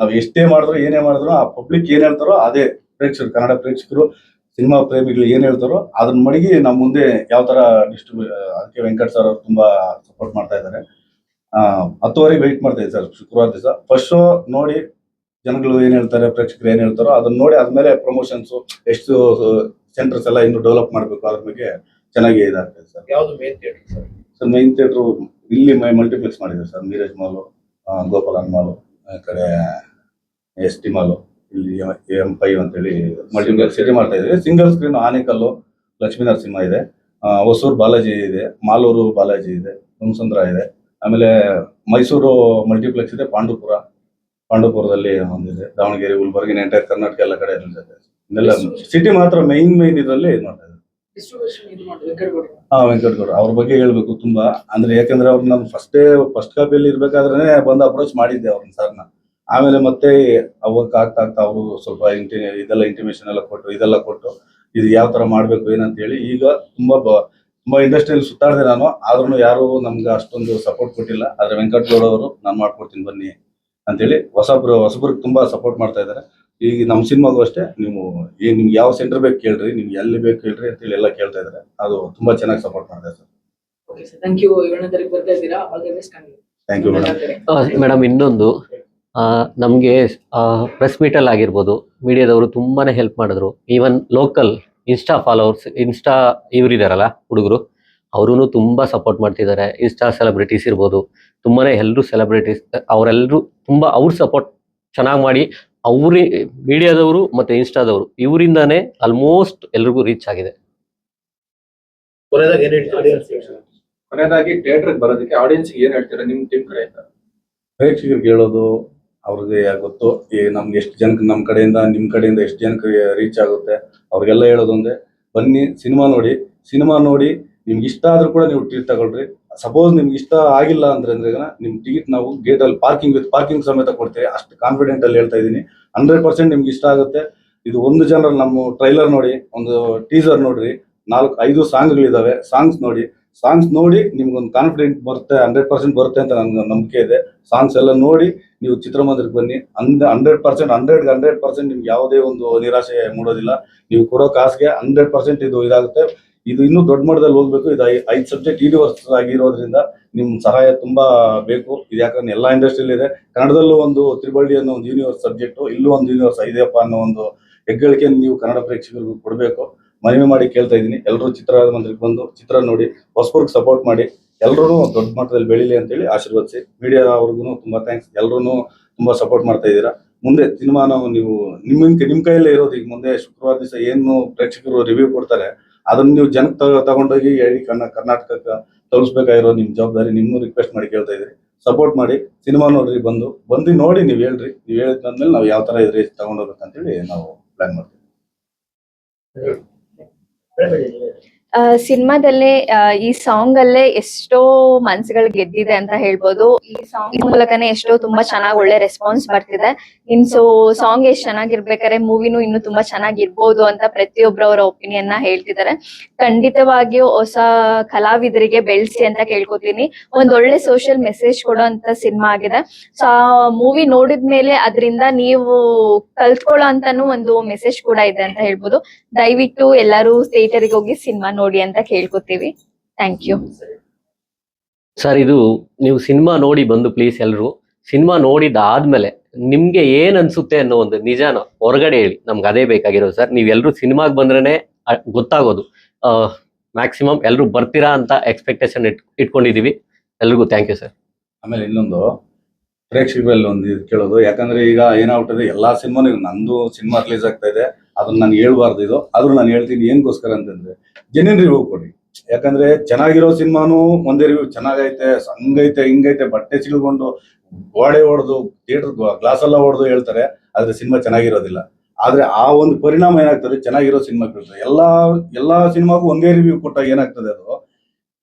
ನಾವು ಎಷ್ಟೇ ಮಾಡಿದ್ರು, ಏನೇ ಮಾಡಿದ್ರು, ಆ ಪಬ್ಲಿಕ್ ಏನ್ ಹೇಳ್ತಾರೋ ಅದೇ ಪ್ರೇಕ್ಷಕರು, ಕನ್ನಡ ಪ್ರೇಕ್ಷಕರು ಸಿನಿಮಾ ಪ್ರೇಮಿಗಳು ಏನ್ ಹೇಳ್ತಾರೋ ಅದನ್ನ ಮಡಗಿ ನಮ್ಮ ಮುಂದೆ ಯಾವ ತರ ಡಿಸ್ಟ್ರಿಬ್ಯೂ ಅದಕ್ಕೆ ವೆಂಕಟ್ ಸರ್ ಅವ್ರು ತುಂಬಾ ಸಪೋರ್ಟ್ ಮಾಡ್ತಾ ಇದ್ದಾರೆ ಹತ್ತುವರೆಗೆ ವೆಯ್ಟ್ ಮಾಡ್ತಾ ಇದ್ದೀವಿ ಸರ್ ಶುಕ್ರವಾರ ದಿವಸ. ಫಸ್ಟ್ ಶೋ ನೋಡಿ ಜನಗಳು ಏನ್ ಹೇಳ್ತಾರೆ ಪ್ರೇಕ್ಷಕರು ಏನ್ ಹೇಳ್ತಾರೋ ಅದನ್ನ ನೋಡಿ ಆದ್ಮೇಲೆ ಪ್ರಮೋಷನ್ಸ್ ಎಷ್ಟು ಸೆಂಟರ್ಸ್ ಎಲ್ಲ ಇನ್ನು ಡೆವಲಪ್ ಮಾಡಬೇಕು ಅದ್ರ ಬಗ್ಗೆ ಚೆನ್ನಾಗಿ ಇದಾಗ್ತದೆ ಸರ್. ಯಾವ್ದು main theatre sir? Sir main theatre ಇಲ್ಲಿ ಮಲ್ಟಿಪ್ಲೆಕ್ಸ್ ಮಾಡಿದೆ sir. Miraj mall Gopalan mall ಆ ಕಡೆ ಎಸ್ ಟಿ ಮಾಲು. ಇಲ್ಲಿ ಎಂ ಫೈವ್ ಅಂತೇಳಿ ಮಲ್ಟಿಪ್ಲೆಕ್ಸ್ ಸಿಟಿ ಮಾಡ್ತಾ ಇದ್ದೀವಿ. ಸಿಂಗಲ್ ಸ್ಕ್ರೀನ್ ಆನೆಕಲ್ಲು ಲಕ್ಷ್ಮೀ ನರಸಿಂಹ ಇದೆ. ಆ, ಹೊಸೂರು ಬಾಲಾಜಿ ಇದೆ ಮಾಲೂರು ಬಾಲಾಜಿ ಇದೆ ಹುಣಸಂದ್ರ ಇದೆ. ಆಮೇಲೆ ಮೈಸೂರು ಮಲ್ಟಿಪ್ಲೆಕ್ಸ್ ಇದೆ ಪಾಂಡುಪುರ. ಪಾಂಡುಪುರದಲ್ಲಿ ಒಂದಿದೆ. ದಾವಣಗೆರೆ ಗುಲ್ಬರ್ಗಿ ಎಂಟೈರ್ ಕರ್ನಾಟಕ ಎಲ್ಲ ಕಡೆ ಇದೆಲ್ಲ ಸಿಟಿ ಮಾತ್ರ ಮೈನ್ ಮೈನ್ ಇದರಲ್ಲಿ ಇದು ಮಾಡ್ತಾ ಇದ್ದೀವಿ ಡಿಸ್ಟ್ರಿಬ್ಯೂಷನ್ ಇದು ಮಾಡಿ ವೆಂಕಟಗೌಡ ಹಾ ವೆಂಕಟಗೌಡ ಅವ್ರ ಬಗ್ಗೆ ಹೇಳ್ಬೇಕು ತುಂಬಾ. ಅಂದ್ರೆ ಯಾಕಂದ್ರೆ ಅವ್ರು ನಮ್ ಫಸ್ಟೇ ಫಸ್ಟ್ ಕಾಪಿಯಲ್ಲಿ ಇರ್ಬೇಕಾದ್ರೆ ಬಂದು ಅಪ್ರೋಚ್ ಮಾಡಿದ್ದೆ ಅವ್ರನ್ನ ಸರ್ನ. ಆಮೇಲೆ ಮತ್ತೆ ಅವಾಗ ಆಗ್ತಾ ಆಗ್ತಾ ಅವರು ಸ್ವಲ್ಪ ಇಂಟಿ ಇದೆಲ್ಲ ಇಂಟಿಮೇಷನ್ ಎಲ್ಲ ಕೊಟ್ಟು ಇದೆಲ್ಲ ಕೊಟ್ಟು ಇದು ಯಾವ ತರ ಮಾಡ್ಬೇಕು ಏನಂತ ಹೇಳಿ ಈಗ ತುಂಬಾ ಬ- ತುಂಬಾ ಇಂಡಸ್ಟ್ರಿಯಲ್ಲಿ ಸುತ್ತಾಡಿದೆ ನಾನು. ಆದ್ರೂ ಯಾರು ನಮ್ಗೆ ಅಷ್ಟೊಂದು ಸಪೋರ್ಟ್ ಕೊಟ್ಟಿಲ್ಲ. ಆದ್ರೆ ವೆಂಕಟಗೌಡ ಅವರು ನಾನು ಮಾಡ್ಕೊಡ್ತೀನಿ ಬನ್ನಿ ಅಂತೇಳಿ ಹೊಸಬ್ರು ಹೊಸಬ್ರಿಗೆ ತುಂಬಾ ಸಪೋರ್ಟ್ ಮಾಡ್ತಾ ಇದ್ದಾರೆ. ಈಗ ನಮ್ಮ ಸಿನಿಮಾಗೂ ಅಷ್ಟೇ ನೀವು ಏನ್ ನಿಮ್ಗೆ ಯಾವ ಸೆಂಟರ್ ಬೇಕು ಕೇಳ್ರಿ ನಿಮ್ಗೆ ಎಲ್ಲಿ ಬೇಕು ಹೇಳ್ರಿ ಅಂತೇಳಿ ಎಲ್ಲ ಕೇಳ್ತಾ ಇದ್ದಾರೆ. ಅದು ತುಂಬಾ ಚೆನ್ನಾಗಿ ಸಪೋರ್ಟ್ ಮಾಡ್ತಾ sir. Okay sir thank you madam ಇನ್ನೊಂದು. ನಮಗೆ ಪ್ರೆಸ್ ಮೀಟಲ್ಲಿ ಆಗಿರ್ಬೋದು. ಮೀಡಿಯಾದವರು ತುಂಬಾನೇ ಹೆಲ್ಪ್ ಮಾಡಿದ್ರು. Even local insta followers insta ಇವರಿದಾರಲ್ಲ ಹುಡುಗರು ಅವರೂ ತುಂಬಾ ಸಪೋರ್ಟ್ ಮಾಡ್ತಿದ್ದಾರೆ. ಇನ್ಸ್ಟಾ ಸೆಲೆಬ್ರಿಟೀಸ್ ಇರ್ಬೋದು. ತುಂಬಾನೇ ಎಲ್ಲರೂ ಸೆಲೆಬ್ರಿಟೀಸ್ ಅವರೆಲ್ಲರೂ ತುಂಬಾ ಅವ್ರ ಸಪೋರ್ಟ್ ಚೆನ್ನಾಗಿ ಮಾಡಿ ಅವ್ರಿ ಮೀಡಿಯಾದವರು ಮತ್ತೆ ಇನ್ಸ್ಟಾದವರು ಇವರಿಂದಾನೇ ಆಲ್ಮೋಸ್ಟ್ ಎಲ್ರಿಗೂ ರೀಚ್ ಆಗಿದೆ? ಕೊನೆಯದಾಗಿ ಥಿಯೇಟರ್ ಬರೋದಕ್ಕೆ ಆಡಿಯನ್ಸ್ ಏನು ಹೇಳ್ತೀರಾ? ನಿಮ್ಮ ಟೀಮ್ ಕಡೆಯಿಂದ. ಪ್ರೇಕ್ಷಕರಿಗೆ ಹೇಳೋದು ಅವ್ರಿಗೆ ಗೊತ್ತು, ಈ ನಮ್ಗೆ ಎಷ್ಟು ಜನಕ್ಕೆ ನಮ್ಮ ಕಡೆಯಿಂದ ನಿಮ್ಮ ಕಡೆಯಿಂದ ಎಷ್ಟು ಜನಕ್ಕೆ ರೀಚ್ ಆಗುತ್ತೆ, ಅವ್ರಿಗೆಲ್ಲ ಹೇಳೋದೊಂದೇ ಬನ್ನಿ, ಸಿನಿಮಾ ನೋಡಿ. ಸಿನಿಮಾ ನೋಡಿ, ನಿಮ್ಗೆ ಇಷ್ಟ ಆದರೂ ಕೂಡ ನೀವು ಟಿಕೆಟ್ ತಗೊಳ್ರಿ. ಸಪೋಸ್ ನಿಮ್ಗೆ ಇಷ್ಟ ಆಗಿಲ್ಲ ಅಂದ್ರೆ ಅಂದ್ರೆ ನಿಮ್ ಟಿಕೆಟ್ ನಾವು ಗೇಟ್ ಅಲ್ಲಿ ಪಾರ್ಕಿಂಗ್ ವಿತ್ ಪಾರ್ಕಿಂಗ್ ಸಮೇತ ಕೊಡ್ತೀವಿ ಅಷ್ಟು ಕಾನ್ಫಿಡೆಂಟ್ ಅಲ್ಲಿ ಹೇಳ್ತಾ ಇದೀನಿ ಹಂಡ್ರೆಡ್ ಪರ್ಸೆಂಟ್ ನಿಮ್ಗೆ ಇಷ್ಟ ಆಗುತ್ತೆ. ಇದು ಒಂದು ಜನರಲ್ಲಿ ನಮ್ಮ ಟ್ರೈಲರ್ ನೋಡಿ, ಒಂದು ಟೀಸರ್ ನೋಡ್ರಿ. ನಾಲ್ಕು, ಐದು ಸಾಂಗ್ಗಳಿದಾವೆ ಸಾಂಗ್ಸ್ ನೋಡಿ. ಸಾಂಗ್ಸ್ ನೋಡಿ ನಿಮ್ಗೊಂದು ಕಾನ್ಫಿಡೆಂಟ್ ಬರುತ್ತೆ ಹಂಡ್ರೆಡ್ ಪರ್ಸೆಂಟ್ ಬರುತ್ತೆ ಅಂತ ನನ್ನ ನಂಬಿಕೆ ಇದೆ. ಸಾಂಗ್ಸ್ ಎಲ್ಲ ನೋಡಿ ನೀವು ಚಿತ್ರಮಂದಿರಕ್ಕೆ ಬನ್ನಿ. ಅಂದ hundred percent hundred hundred percent ನಿಮ್ಗೆ ಯಾವುದೇ ಒಂದು ನಿರಾಶೆ ಮೂಡೋದಿಲ್ಲ. ನೀವು ಕೊಡೋ ಕಾಸಿಗೆ ಹಂಡ್ರೆಡ್ ಪರ್ಸೆಂಟ್ ಇದು ಇದಾಗುತ್ತೆ. ಇದು ಇನ್ನೂ ದೊಡ್ಡ ಮಟ್ಟದಲ್ಲಿ ಹೋಗ್ಬೇಕು. ಇದು ಐದು ಸಬ್ಜೆಕ್ಟ್ ಯೂನಿವರ್ಸ್ ಆಗಿರೋದ್ರಿಂದ ನಿಮ್ಮ ಸಹಾಯ ತುಂಬಾ ಬೇಕು. ಇದು ಯಾಕಂದ್ರೆ ಎಲ್ಲ ಇಂಡಸ್ಟ್ರಿಯಲ್ಲಿ ಇದೆ. ಕನ್ನಡದಲ್ಲೂ ಒಂದು ತ್ರಿಬಳ್ಳಿ ಅನ್ನೋ ಒಂದು ಯೂನಿವರ್ಸ್ ಸಬ್ಜೆಕ್ಟು ಇಲ್ಲೂ ಒಂದು ಯೂನಿವರ್ಸ್ ಇದೆಯಪ್ಪ ಅನ್ನೋ ಒಂದು ಹೆಗ್ಗಳಿಕೆ ನೀವು ಕನ್ನಡ ಪ್ರೇಕ್ಷಕರಿಗೂ ಕೊಡಬೇಕು. ಮನವಿ ಮಾಡಿ ಕೇಳ್ತಾ ಇದ್ದೀನಿ. ಎಲ್ಲರೂ ಚಿತ್ರಮಂದಿರಕ್ಕೆ ಬಂದು ಚಿತ್ರ ನೋಡಿ, ಹೊಸಬರ್ಗ್ ಸಪೋರ್ಟ್ ಮಾಡಿ ಎಲ್ಲರೂ ದೊಡ್ಡ ಮಟ್ಟದಲ್ಲಿ ಬೆಳೀಲಿ ಅಂತೇಳಿ ಆಶೀರ್ವದಿಸಿ. ಮೀಡಿಯಾ ಅವ್ರಿಗೂ ತುಂಬಾ ಥ್ಯಾಂಕ್ಸ್ ಎಲ್ಲರೂ ತುಂಬಾ ಸಪೋರ್ಟ್ ಮಾಡ್ತಾ ಇದ್ದೀರಾ. ಮುಂದೆ ಸಿನಿಮಾನ ನೀವು ನಿಮ್ಮ ನಿಮ್ ಕೈಯಲ್ಲೇ ಇರೋದು. ಈಗ ಮುಂದೆ ಶುಕ್ರವಾರ ದಿವಸ ಏನು ಪ್ರೇಕ್ಷಕರು ರಿವ್ಯೂ ಕೊಡ್ತಾರೆ, ಅದನ್ನ ನೀವು ಜನ ತಗ- ತಗೊಂಡೋಗಿ ಹೇಳಿ ಕನ್ನ ಕರ್ನಾಟಕಕ್ಕೆ ತಲುಪಿಸ್ಬೇಕಾಗಿರೋ ನಿಮ್ಮ ಜವಾಬ್ದಾರಿ ನಿಮ್ಮನ್ನು ರಿಕ್ವೆಸ್ಟ್ ಮಾಡಿ ಕೇಳ್ತಾ ಇದ್ದೀರಿ. ಸಪೋರ್ಟ್ ಮಾಡಿ, ಸಿನಿಮಾ ನೋಡ್ರಿ ಬಂದು. ಬಂದು ನೋಡಿ ನೀವು ಹೇಳ್ರಿ. ನೀವು ಹೇಳಿದ್ಮೇಲೆ ನಾವು ಯಾವ ತರ ಇದ್ರಿ ತಗೊಂಡೋಗ್ಬೇಕಂತೇಳಿ ನಾವು ಪ್ಲಾನ್ ಮಾಡ್ತೀವಿ. Very good. ಸಿನಿಮಾದಲ್ಲೇ ಈ ಸಾಂಗ್ ಅಲ್ಲೇ ಎಷ್ಟೋ ಮನ್ಸುಗಳು ಗೆದ್ದಿದೆ ಅಂತ ಹೇಳ್ಬೋದು. ಈ ಸಾಂಗ್ ಮೂಲಕನೇ ಎಷ್ಟೋ ತುಂಬಾ ಚೆನ್ನಾಗಿ ಒಳ್ಳೆ ರೆಸ್ಪಾನ್ಸ್ ಬರ್ತಿದೆ. ಇನ್ ಸೊ, ಸಾಂಗ್ ಎಷ್ಟ್ ಚೆನ್ನಾಗಿರ್ಬೇಕಾದ್ರೆ ಮೂವಿನೂ ಇನ್ನು ತುಂಬಾ ಚೆನ್ನಾಗಿರ್ಬೋದು ಅಂತ ಪ್ರತಿಯೊಬ್ರು ಅವರ ಒಪಿನಿಯನ್ನ ಹೇಳ್ತಿದ್ದಾರೆ ಖಂಡಿತವಾಗಿಯೂ ಹೊಸ ಕಲಾವಿದರಿಗೆ ಬೆಳೆಸಿ ಅಂತ ಕೇಳ್ಕೊತೀನಿ. ಒಂದ್ ಒಳ್ಳೆ ಸೋಷಿಯಲ್ ಮೆಸೇಜ್ ಕೊಡೋ ಅಂತ ಸಿನಿಮಾ ಆಗಿದೆ. ಸೊ ಆ ಮೂವಿ ನೋಡಿದ್ಮೇಲೆ ಅದರಿಂದ ನೀವು ಕಲ್ತ್ಕೊಳ್ಳೋ ಅಂತಾನು ಒಂದು ಮೆಸೇಜ್ ಕೂಡ ಇದೆ ಅಂತ ಹೇಳ್ಬೋದು. ದಯವಿಟ್ಟು ಎಲ್ಲರೂ ಥಿಯೇಟರ್ಗೆ ಹೋಗಿ ಸಿನಿಮಾ ನೋಡಿ. ಅಂತ ಕೇಳ್ಕೊತೀವಿ. ಥ್ಯಾಂಕ್ ಯು ಸರ್ ಇದು ನೀವು ಸಿನಿಮಾ ನೋಡಿ ಬಂದು ಪ್ಲೀಸ್ ಎಲ್ಲರೂ ಸಿನಿಮಾ ನೋಡಿದಾದ್ಮೇಲೆ ನಿಮ್ಗೆ ಏನ್ ಅನ್ಸುತ್ತೆ ಅನ್ನೋ ಒಂದು ನಿಜಾನ ಹೊರಗಡೆ ಹೇಳಿ. ನಮ್ಗೆ ಅದೇ ಬೇಕಾಗಿರೋದು ಸರ್ ನೀವೆಲ್ಲರೂ ಸಿನಿಮಾಗೆ ಬಂದ್ರೇನೆ ಅ- ಗೊತ್ತಾಗೋದು. ಮ್ಯಾಕ್ಸಿಮಮ್ ಎಲ್ಲರೂ ಬರ್ತೀರಾ ಅಂತ ಎಕ್ಸ್ಪೆಕ್ಟೇಷನ್ ಇಟ್ ಇಟ್ಕೊಂಡಿದೀವಿ. ಎಲ್ರಿಗೂ ಥ್ಯಾಂಕ್ ಯು ಸರ್ ಆಮೇಲೆ ಇನ್ನೊಂದು ಪ್ರೇಕ್ಷಕರಲ್ಲಿ ಒಂದು ಇದು ಕೇಳೋದು. ಯಾಕಂದ್ರೆ ಈಗ ಏನಾಗ್ಬಿಟ್ಟಿದೆ ಎಲ್ಲಾ ಸಿನಿಮಾನು ಈಗ ನಂದು ಸಿನಿಮಾ ರಿಲೀಸ್ ಆಗ್ತಾ ಇದೆ. ಅದನ್ನ ನಾನು ಹೇಳ್ಬಾರ್ದು ಇದು. ಆದ್ರೂ ನಾನು ಹೇಳ್ತೀನಿ ಏನ್ಗೋಸ್ಕರ ಅಂತಂದ್ರೆ ಜೆನ್ಯನ್ ರಿವ್ಯೂ ಕೊಡಿ ಯಾಕಂದ್ರೆ ಚೆನ್ನಾಗಿರೋ ಸಿನಿಮಾನು ಒಂದೇ ರಿವ್ಯೂ ಚೆನ್ನಾಗೈತೆ, ಹಂಗೈತೆ, ಹಿಂಗೈತೆ, ಬಟ್ಟೆ ಸಿಳ್ಕೊಂಡು ಗೋಡೆ ಹೊಡೆದು ಥಿಯೇಟರ್ ಗ್ಲಾಸ್ ಎಲ್ಲ ಹೊಡೆದು ಹೇಳ್ತಾರೆ, ಆದ್ರೆ ಸಿನಿಮಾ ಚೆನ್ನಾಗಿರೋದಿಲ್ಲ. ಆದ್ರೆ ಆ ಒಂದು ಪರಿಣಾಮ ಏನಾಗ್ತದೆ, ಚೆನ್ನಾಗಿರೋ ಸಿನಿಮಾ ಕೇಳ್ತಾರೆ ಎಲ್ಲಾ ಎಲ್ಲಾ ಸಿನಿಮಾಗೂ ಒಂದೇ ರಿವ್ಯೂ ಕೊಟ್ಟಾಗ ಏನಾಗ್ತದೆ ಅದು?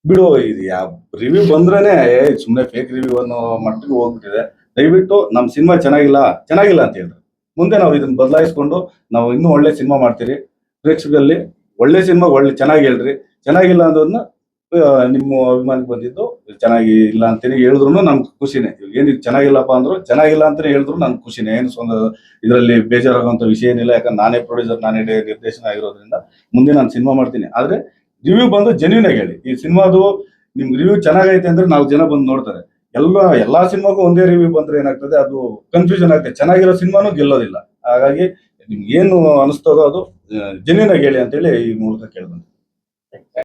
ಬಿಡು, ಇದು ಯಾವ ರಿವ್ಯೂ ಬಂದ್ರೇನೆ ಸುಮ್ಮನೆ ಫೇಕ್ ರಿವ್ಯೂ ಅನ್ನೋ ಮಟ್ಟಿಗೆ ಹೋಗ್ಬಿಟ್ಟಿದೆ. ದಯವಿಟ್ಟು ನಮ್ಮ ಸಿನಿಮಾ ಚೆನ್ನಾಗಿಲ್ಲ ಚೆನ್ನಾಗಿಲ್ಲ ಅಂತ ಹೇಳ್ರಿ. ಮುಂದೆ ನಾವು ಇದನ್ನ ಬದಲಾಯಿಸ್ಕೊಂಡು ನಾವು ಇನ್ನೂ ಒಳ್ಳೆ ಸಿನಿಮಾ ಮಾಡ್ತೀರಿ. ಪ್ರೇಕ್ಷಕರಲ್ಲಿ ಒಳ್ಳೆ ಸಿನಿಮಾ ಒಳ್ಳೆ ಚೆನ್ನಾಗಿ ಹೇಳ್ರಿ. ಚೆನ್ನಾಗಿಲ್ಲ ಅನ್ನೋದನ್ನ ನಿಮ್ಮ ಅಭಿಮಾನಕ್ಕೆ ಬಂದಿದ್ದು ಚೆನ್ನಾಗಿ ಇಲ್ಲ ಅಂತೇಳಿ ಹೇಳಿದ್ರು ನಮ್ಗೆ ಖುಷಿನೇ. ಏನು ಚೆನ್ನಾಗಿಲ್ಲಪ್ಪ ಅಂದ್ರು ಚೆನ್ನಾಗಿಲ್ಲ ಅಂತಾನೆ ಹೇಳಿದ್ರು ನನ್ಗೆ ಖುಷಿನೇ. ಏನು ಸೊಂದ ಇದರಲ್ಲಿ ಬೇಜಾರಾಗುವಂತ ವಿಷಯ ಏನಿಲ್ಲ, ಯಾಕಂದ್ರೆ ನಾನೇ ಪ್ರೊಡ್ಯೂಸರ್ ನಾನೇ ನಿರ್ದೇಶನ ಆಗಿರೋದ್ರಿಂದ ಮುಂದೆ ನಾನು ಸಿನಿಮಾ ಮಾಡ್ತೀನಿ. ಆದ್ರೆ ರಿವ್ಯೂ ಬಂದು ಜೆನ್ಯೂನ್ ಆಗಿ ಹೇಳಿ. ಈ ಸಿನಿಮಾದು ನಿಮ್ಗೆ ರಿವ್ಯೂ ಚೆನ್ನಾಗೈತೆ ಅಂದ್ರೆ ನಾವು ಜನ ಬಂದು ನೋಡ್ತಾರೆ. ಎಲ್ಲ, ಎಲ್ಲಾ ಸಿನಿಮಾಗೂ ಒಂದೇ ರಿವ್ಯೂ ಬಂದ್ರೆ ಏನಾಗ್ತದೆ, ಅದು ಕನ್ಫ್ಯೂಷನ್ ಆಗ್ತದೆ ಚೆನ್ನಾಗಿರೋ ಸಿನಿಮಾನು ಗೆಲ್ಲೋದಿಲ್ಲ. ಹಾಗಾಗಿ ನಿಮ್ಗೆ ಏನು ಅನಿಸ್ತದೋ ಅದು ಜೆನ್ಯೂನ್ ಅಂತ ಹೇಳಿ ಈ ಮೂಲಕ ಕೇಳ್ಬಂದು